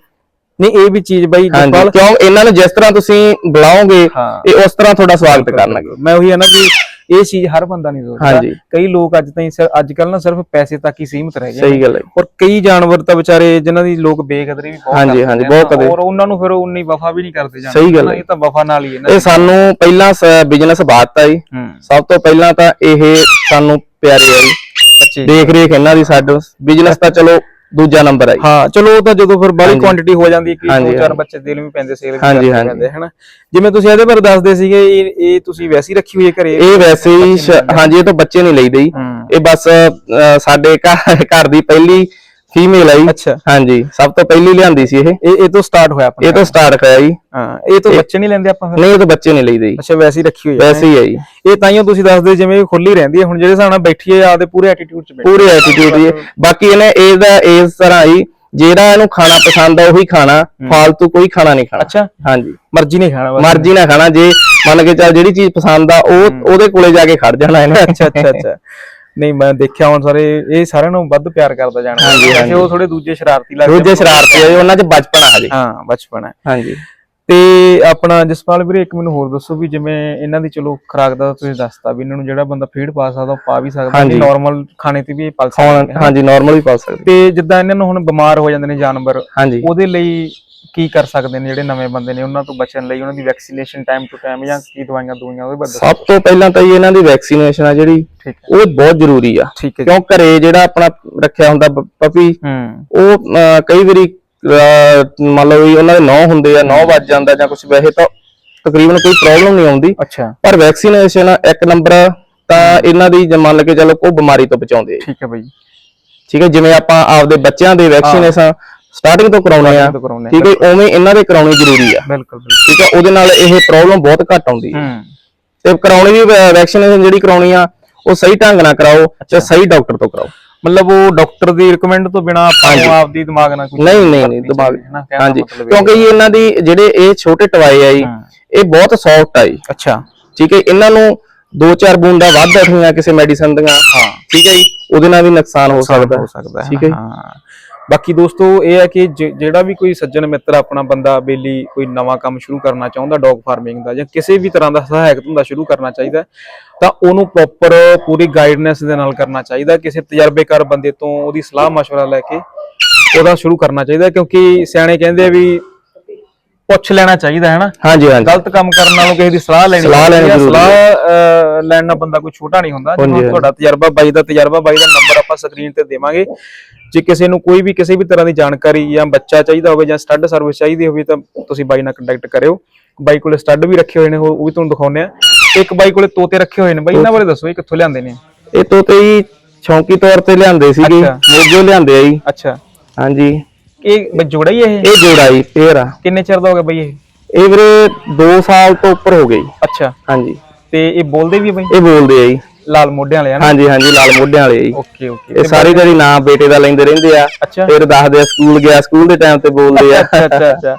ਨਹੀਂ ਇਹ ਵੀ ਚੀਜ਼ ਬਈ ਹਾਂਜੀ ਕਿਉਂ? ਇਹਨਾਂ ਨੂੰ ਜਿਸ ਤਰ੍ਹਾਂ ਤੁਸੀਂ ਬੁਲਾਓਗੇ। ਇਹ ਉਸ ਤਰ੍ਹਾਂ ਤੁਹਾਡਾ ਸਵਾਗਤ ਕਰਨਗੇ। ਮੈਂ ਉਹੀ ਹੈ ਨਾ ਵੀ ਇਹ ਚੀਜ਼ ਹਰ ਬੰਦਾ ਨਹੀਂ ਸੋਚਦਾ। ਕਈ ਲੋਕ ਅੱਜ ਤਾਈਂ ਅੱਜ ਕੱਲ ਨਾ ਸਿਰਫ ਪੈਸੇ ਤੱਕ ਹੀ ਸੀਮਿਤ ਰਹਿ ਗਏ ਸਹੀ ਗੱਲ ਹੈ ਔਰ ਕਈ ਜਾਨਵਰ ਤਾਂ ਵਿਚਾਰੇ ਜਿਨ੍ਹਾਂ ਦੀ ਲੋਕ ਬੇਕਦਰੀ ਵੀ ਬਹੁਤ ਹਾਂਜੀ, ਕਰਦੇ ਹਾਂਜੀ, ਬਹੁਤ ਕਦੇ। ਔਰ ਉਹਨਾਂ ਨੂੰ ਫਿਰ ਉਨੀ ਵਫਾ ਵੀ ਨਹੀਂ ਕਰਦੇ ਜਾਨਵਰ। ਸਹੀ ਗੱਲ ਹੈ। ਇਹ ਤਾਂ ਵਫਾ ਨਾਲ ਹੀ ਹੈ ਨਾ ਇਹ ਸਾਨੂੰ ਪਹਿਲਾਂ ਬਿਜ਼ਨਸ ਬਾਤ ਆ ਜੀ ਸਭ ਤੋਂ ਪਹਿਲਾਂ ਤਾਂ ਇਹ ਸਾਨੂੰ ਪਿਆਰੇ ਆ ਜੀ। ਬੱਚੇ ਦੇਖ ਰੇਖ ਇਹਨਾਂ ਦੀ ਸਾਡੇ ਬਿਜ਼ਨਸ ਤਾਂ ਚਲੋ ਦੂਜਾ ਨੰਬਰ ਜੀ ਹਾਂ ਚਲੋ ਉਹ ਤਾਂ ਜਦੋਂ ਫਿਰ ਬੜੀ। ਕੁਆਂਟੀਟੀ ਹੋ ਜਾਂਦੀ ਹੈ ਕਿ ਦੋ ਚਾਰ। ਬੱਚੇ ਦੇਲ ਵੀ ਪੈਂਦੇ ਸੇਲ ਵੀ ਹਾਂਜੀ, ਹਾਂਜੀ। ਹਨਾ ਜਿਵੇਂ ਤੁਸੀਂ ਇਹਦੇ ਬਾਰੇ ਦੱਸਦੇ ਸੀਗੇ ਇਹ ਇਹ ਤੁਸੀਂ ਵੈਸੀ ਰੱਖੀ ਹੋਈ ਹੈ ਘਰੇ ਇਹ ਵੈਸੇ ਹੀ ਹਾਂਜੀ ਇਹ ਤਾਂ ਬੱਚੇ ਨਹੀਂ ਲਈਦੇ ਜੀ ਹੂੰ ਇਹ ਬਸ ਸਾਡੇ ਘਰ ਦੀ ਪਹਿਲੀ ਫੀਮੇਲ ਆ ਜੀ ਅੱਛਾ। ਹਾਂਜੀ ਸਭ ਤੋਂ ਪਹਿਲੀ ਲਿਆਂਦੀ ਸੀ ਇਹ। ਇਹ ਇਹ ਤੋਂ ਸਟਾਰਟ ਹੋਇਆ ਆਪਣਾ। ਇਹ ਤੋਂ ਸਟਾਰਟ ਹੋਇਆ ਜੀ। ਹਾਂ ਇਹ ਤੋਂ ਬੱਚੇ ਨਹੀਂ ਲੈਂਦੇ ਆਪਾਂ ਫਿਰ? ਨਹੀਂ ਇਹ ਤਾਂ ਬੱਚੇ ਨਹੀਂ ਲਈਦੇ ਜੀ। ਅੱਛਾ ਵੈਸੇ ਹੀ ਰੱਖੀ ਹੋਈ ਹੈ ਵੈਸੇ ਹੀ ਆ ਜੀ। ਇਹ ਤਾਈਓ ਤੁਸੀਂ ਦੱਸਦੇ ਜਿਵੇਂ ਖੁੱਲੀ ਰਹਿੰਦੀ ਹੈ ਹੁਣ ਜਿਹੜੇ ਹਿਸਾਬ ਨਾਲ ਬੈਠੀ ਹੈ ਆਪਦੇ ਪੂਰੇ ਐਟੀਟਿਊਡ ਚ ਬੈਠੀ ਪੂਰੇ ਐਟੀਟਿਊਡ ਦੀ ਬਾਕੀ ਇਹਨੇ ਇਹਦਾ ਇਸ ਤਰ੍ਹਾਂ ਹੀ ਜਿਹੜਾ ਇਹਨੂੰ ਖਾਣਾ ਪਸੰਦ ਆ ਉਹੀ ਖਾਣਾ। ਫਾਲਤੂ ਕੋਈ ਖਾਣਾ ਨਹੀਂ ਖਾਣਾ। ਅੱਛਾ। ਹਾਂਜੀ। ਮਰਜ਼ੀ ਨਹੀਂ ਖਾਣਾ ਮਰਜ਼ੀ ਨਾਲ ਖਾਣਾ। ਜੇ ਮੰਨ ਕੇ ਚੱਲ ਜਿਹੜੀ ਚੀਜ਼ ਪਸੰਦ ਆ ਉਹ ਉਹਦੇ ਕੋਲੇ ਜਾ ਕੇ ਖੜ ਜਾਣਾ ਇਹਨੇ। ਅੱਛਾ ਅੱਛਾ ਅੱਛਾ। ਨਹੀਂ ਮੈਂ ਦੇਖਿਆ ਹੁਣ ਸਾਰੇ ਇਹ ਸਾਰਿਆਂ ਨੂੰ ਵੱਧ ਪਿਆਰ ਕਰਦਾ ਜਾਣਾ ਹਾਂਜੀ, ਹਾਂਜੀ। ਉਹ ਥੋੜੇ ਦੂਜੇ ਸ਼ਰਾਰਤੀ ਲੱਗਦੇ ਦੂਜੇ ਸ਼ਰਾਰਤੀ ਆ ਜੀ, ਉਹਨਾਂ 'ਚ ਬਚਪਨ ਆ ਹਜੇ ਹਾਂ ਬਚਪਨ ਹੈ। ਹਾਂਜੀ। ਤੇ ਆਪਣਾ ਜਸਪਾਲ ਵੀਰੇ ਇੱਕ ਮੈਨੂੰ ਹੋਰ ਦੱਸੋ ਵੀ ਜਿਵੇਂ ਇਹਨਾਂ ਦੀ ਚਲੋ ਖੁਰਾਕ ਦਾ ਤੁਸੀਂ ਦੱਸਤਾ ਵੀ ਇਹਨਾਂ ਨੂੰ ਜਿਹੜਾ ਬੰਦਾ ਫੀਡ ਪਾ ਸਕਦਾ ਉਹ ਪਾ ਵੀ ਸਕਦਾ ਹਾਂਜੀ। ਨਾਰਮਲ ਖਾਣੇ ਤੇ ਵੀ ਇਹ ਪਲ ਸਕਦੇ ਹਾਂਜੀ ਨਾਰਮਲ ਵੀ ਪਾਲ ਸਕਦੇ ਤੇ ਜਿੱਦਾਂ ਇਹਨਾਂ ਨੂੰ ਹੁਣ ਬਿਮਾਰ ਹੋ ਜਾਂਦੇ ਨੇ ਜਾਨਵਰ ਹਾਂਜੀ। ਉਹਦੇ ਲਈ ਕੀ ਕਰ ਸਕਦੇ ਨੇ ਜਿਹੜੇ ਨਵੇਂ ਬੰਦੇ ਨੇ ਉਹਨਾਂ ਤੋਂ ਬਚਣ ਲਈ ਉਹਨਾਂ ਦੀ ਵੈਕਸੀਨੇਸ਼ਨ ਟਾਈਮ ਟੂ ਟਾਈਮ ਜਾਂ ਕੀ ਦਵਾਈਆਂ ਦਵਾਈਆਂ ਉਹਦੇ ਬਾਰੇ। ਸਭ ਤੋਂ ਪਹਿਲਾਂ ਤਾਂ ਜੀ ਇਹਨਾਂ ਦੀ ਵੈਕਸੀਨੇਸ਼ਨ ਆ ਜਿਹੜੀ ਉਹ ਬਹੁਤ ਜ਼ਰੂਰੀ ਆ। ਕਿਉਂ ਘਰੇ ਜਿਹੜਾ ਆਪਣਾ ਰੱਖਿਆ ਹੁੰਦਾ ਪਪੀ ਉਹ ਕਈ ਵਾਰੀ ਮੰਨ ਲਓ ਵੀ ਉਹਨਾਂ ਦੇ ਨੌ ਹੁੰਦੇ ਆ ਨੌ ਵੱਜ ਜਾਂਦਾ ਜਾਂ ਕੁਝ ਵੈਸੇ ਤਾਂ ਤਕਰੀਬਨ ਕੋਈ ਪ੍ਰੋਬਲਮ ਨਹੀਂ ਆਉਂਦੀ। ਅੱਛਾ। ਪਰ ਵੈਕਸੀਨੇਸ਼ਨ ਇੱਕ ਨੰਬਰ ਤਾਂ ਇਹਨਾਂ ਦੀ ਜੇ ਮੰਨ ਕੇ ਚੱਲੋ ਕੋਈ ਬਿਮਾਰੀ ਤੋਂ ਬਚਾਉਂਦੇ ਆ ਠੀਕ ਹੈ ਬਈ। ਠੀਕ ਹੈ ਜਿਵੇਂ ਆਪਾਂ ਆਪਦੇ ਬੱਚਿਆਂ ਦੇ ਵੈਕਸੀਨੇਸ਼ਨ ਸਟਾਰਟਿੰਗ ਤੋਂ ਕਰਾਉਣੇ ਆ। ਤੋਂ ਠੀਕ ਹੈ ਉਵੇਂ ਇਹਨਾਂ ਦੇ ਕਰਾਉਣੀ ਜ਼ਰੂਰੀ ਆ। ਬਿਲਕੁਲ ਬਿਲਕੁਲ। ਠੀਕ ਹੈ? ਉਹਦੇ ਨਾਲ ਇਹ ਪ੍ਰੋਬਲਮ ਬਹੁਤ ਘੱਟ ਆਉਂਦੀ ਹੈ। ਹੂੰ। ਤੇ ਕਰਾਉਣੀ ਵੀ ਵੈਕਸੀਨੇਸ਼ਨ ਜਿਹੜੀ ਕਰਾਉਣੀ ਆ ਉਹ ਸਹੀ ਢੰਗ ਨਾਲ ਕਰਾਓ ਤੇ ਸਹੀ ਡਾਕਟਰ ਤੋਂ ਕਰਾਓ। ਮਤਲਬ ਉਹ ਡਾਕਟਰ ਦੀ ਰეკਮੈਂਡ ਤੋਂ ਬਿਨਾ ਆਪਾਂ ਨੂੰ ਆਪਦੀ ਦਿਮਾਗ ਨਾਲ ਕੁਝ ਨਹੀਂ ਨਹੀਂ ਨਹੀਂ ਦਿਮਾਗ ਨਾ ਕਹਿਣ ਦਾ ਹਾਂਜੀ। ਮਤਲਬ ਇਹ ਕਿਉਂਕਿ ਜੀ ਇਹਨਾਂ ਦੀ ਜਿਹੜੇ ਇਹ ਛੋਟੇ ਟਵਾਏ ਆ ਜੀ ਹਾਂ। ਇਹ ਬਹੁਤ ਸੌਫਟ ਆ ਜੀ। ਅੱਛਾ। ਠੀਕ ਹੈ? ਇਹਨਾਂ ਨੂੰ ਦੋ ਚਾਰ ਬੂੰਦਾਂ ਵੱਧ ਉੱਠੀਆਂ ਕਿਸੇ ਮੈਡੀਸਨ ਦੀਆਂ। ਹਾਂ। ਠੀਕ ਹੈ ਜੀ? ਉਹਦੇ ਨਾਲ ਵੀ ਨੁਕਸਾਨ ਹੋ ਸਕਦਾ। ਹੋ ਸਕਦਾ ਹੈ ਠੀਕ ਹੈ ਜੀ। ਹਾਂ। ਬਾਕੀ ਦੋਸਤੋ ਇਹ ਹੈ ਕਿ ਜ- ਜਿਹੜਾ ਵੀ ਕੋਈ ਸੱਜਣ ਮਿੱਤਰ ਆਪਣਾ ਬੰਦਾ ਬੇਲੀ ਕੋਈ ਨਵਾਂ ਕੰਮ ਸ਼ੁਰੂ ਕਰਨਾ ਚਾਹੁੰਦਾ ਡੌਗ ਫਾਰਮਿੰਗ ਦਾ ਜਾਂ ਕਿਸੇ ਵੀ ਤਰ੍ਹਾਂ ਦਾ ਸਹਾਇਕ ਧੰਦਾ ਸ਼ੁਰੂ ਕਰਨਾ ਚਾਹੀਦਾ ਹੈ, ਤਾਂ ਉਹਨੂੰ ਪ੍ਰੋਪਰ ਪੂਰੀ ਗਾਈਡਨੈਸ ਦੇ ਨਾਲ ਕਰਨਾ ਚਾਹੀਦਾ ਕਿਸੇ ਤਜਰਬੇਕਾਰ ਬੰਦੇ ਤੋਂ ਉਹਦੀ ਸਲਾਹ مشورہ ਲੈ ਕੇ ਉਹਦਾ ਸ਼ੁਰੂ ਕਰਨਾ ਚਾਹੀਦਾ ਕਿਉਂਕਿ ਸਿਆਣੇ ਕਹਿੰਦੇ ਆ ਵੀ ਪੁੱਛ ਲੈਣਾ ਚਾਹੀਦਾ ਹੈ ਨਾ ਹਾਂਜੀ ਹਾਂਜੀ। ਗਲਤ ਕੰਮ ਕਰਨ ਨਾਲੋਂ ਕਿਸੇ ਦੀ ਸਲਾਹ ਲੈਣੀ ਸਲਾਹ ਲੈਣੀ। ਜ਼ਰੂਰੀ ਹੈ। ਸਲਾਹ ਅਹ, ਲੈਣ ਨਾਲ ਬੰਦਾ ਕੋਈ ਛੋਟਾ ਨਹੀਂ ਹੁੰਦਾ। ਹਾਂਜੀ। ਤੁਹਾਡਾ ਤਜਰਬਾ ਬਾਈ ਦਾ ਤਜਰਬਾ ਬਾਈ ਦਾ ਨੰਬਰ ਆਪਾਂ ਸਕਰੀਨ ਤੇ ਦੇਵਾਂਗੇ। ਜੇ ਕਿਸੇ ਨੂੰ ਕੋਈ ਵੀ ਕਿਸੇ ਵੀ ਤਰ੍ਹਾਂ ਦੀ ਜਾਣਕਾਰੀ ਜਾਂ ਬੱਚਾ ਚਾਹੀਦਾ ਹੋਵੇ ਜਾਂ ਸਟੱਡ ਸਰਵਿਸ ਚਾਹੀਦੀ ਹੋਵੇ ਤਾਂ ਤੁਸੀਂ ਬਾਈ ਨਾਲ ਕੰਟੈਕਟ ਕਰਿਓ। ਬਾਈ ਕੋਲੇ ਸਟੱਡ ਵੀ ਰੱਖੇ ਹੋਏ ਨੇ ਉਹ ਉਹ ਵੀ ਤੁਹਾਨੂੰ ਦਿਖਾਉਂਦੇ ਆ। ਇੱਕ ਬਾਈ ਕੋਲੇ ਤੋਤੇ ਰੱਖੇ ਹੋਏ ਨੇ ਬਾਈ ਇਹਨਾਂ ਬਾਰੇ ਦੱਸੋ ਇਹ ਕਿੱਥੋਂ ਲਿਆਂਦੇ ਨੇ? ਇਹ ਤੋਤੇ ਜੀ ਸ਼ੌਂਕੀ ਤੌਰ ਤੇ ਲਿਆਂਦੇ ਸੀਗੇ। ਅੱਛਾ। ਮੋਗੇ ਲਿਆਂਦੇ ਆ ਜੀ। ਅੱਛਾ। ਹਾਂਜੀ। ਇਹ ਜੋੜਾ ਹੀ ਇਹ? ਇਹ ਜੋੜਾ ਜੀ ਪੇਰ ਆ। ਕਿੰਨੇ ਚਿਰ ਦਾ ਹੋ ਗਿਆ ਬਾਈ ਇਹ? ਇਹ ਵੀਰੇ 2 ਸਾਲ ਤੋਂ ਉੱਪਰ ਹੋ ਗਏ ਜੀ। ਅੱਛਾ। ਹਾਂਜੀ। ਤੇ ਇਹ ਬੋਲਦੇ ਵੀ ਆ ਬਾਈ? ਇਹ ਬੋਲਦੇ ਆ ਜੀ। ਲਾਲ ਮੋਢਿਆਂ ਵਾਲੇ ਹਨ ਹਾਂਜੀ ਹਾਂਜੀ ਲਾਲ ਮੋਢਿਆਂ ਵਾਲੇ ਆ ਜੀ। Okay okay. ਇਹ ਸਾਰੀ ਜਿਹੜੀ ਨਾਂ ਬੇਟੇ ਦਾ ਲੈਂਦੇ ਰਹਿੰਦੇ ਆ। ਅੱਛਾ। ਫਿਰ ਦੱਸਦੇ ਆ ਸਕੂਲ ਗਿਆ ਸਕੂਲ ਦੇ ਟਾਈਮ ਤੇ ਬੋਲਦੇ ਆ। ਅੱਛਾ ਅੱਛਾ ਅੱਛਾ।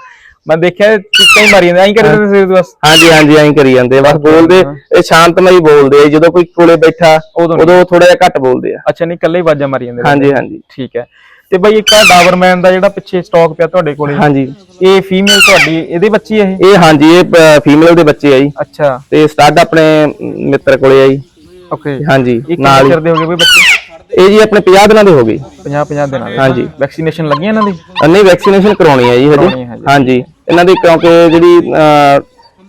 ਮੈਂ ਦੇਖਿਆ ਚੀਕਾਂ ਹੀ ਮਾਰੀ ਜਾਂਦੇ ਐਂ ਕਰਦੇ ਸੀ ਬਸ। ਹਾਂਜੀ ਹਾਂਜੀ ਐਂ ਕਰੀ ਜਾਂਦੇ ਆ, ਬਸ ਬੋਲਦੇ ਇਹ ਸ਼ਾਂਤਮਈ ਬੋਲਦੇ ਆ ਜਦੋਂ ਕੋਈ ਕੋਲੇ ਬੈਠਾ ਉਦੋਂ ਥੋੜਾ ਜਿਹਾ ਘੱਟ ਬੋਲਦੇ ਆ। ਅੱਛਾ ਨਹੀਂ ਇਕੱਲੇ ਹੀ ਆਵਾਜ਼ਾਂ ਮਾਰੀ ਜਾਂਦੇ ਨੇ। ਹਾਂਜੀ ਹਾਂਜੀ। ਠੀਕ ਹੈ। ਤੇ ਬਾਈ ਇੱਕ ਆ ਡਾਵਰਮੈਨ ਦਾ ਜਿਹੜਾ ਪਿੱਛੇ ਸਟਾਕ ਪਿਆ ਤੁਹਾਡੇ ਕੋਲੇ। ਹਾਂਜੀ। ਇਹ ਫੀਮੇਲ ਤੁਹਾਡੀ ਇਹਦੇ ਬੱਚੀ ਹੈ ਇਹ? ਇਹ ਹਾਂਜੀ ਇਹ ਫੀਮੇਲ ਦੇ ਬੱਚੇ ਆ ਜੀ। ਅੱਛਾ। ਤੇ ਸਟੱਡ ਆਪਣੇ ਮਿੱਤਰ ਕੋਲੇ ਆ ਜੀ। ਓਕੇ ਹਾਂਜੀ ਨਾਲ ਹੀ। ਚਿਰ ਦੇ ਹੋ ਗਏ ਬਈ ਬੱਚੇ? ਇਹ ਜੀ ਆਪਣੇ 50 ਦਿਨਾਂ ਦੇ ਹੋ ਗਏ। 50 50 ਦਿਨਾਂ ਦੇ। ਹਾਂਜੀ। ਵੈਕਸੀਨੇਸ਼ਨ ਲੱਗੀਆਂ ਇਹਨਾਂ ਦੀ? ਨਹੀਂ ਵੈਕਸੀਨੇਸ਼ਨ ਕਰਾਉਣੀ ਹੈ ਜੀ ਹਜੇ। ਹਜੇ। ਇਹਨਾਂ ਦੀ ਕਿਉਂਕਿ ਜਿਹੜੀ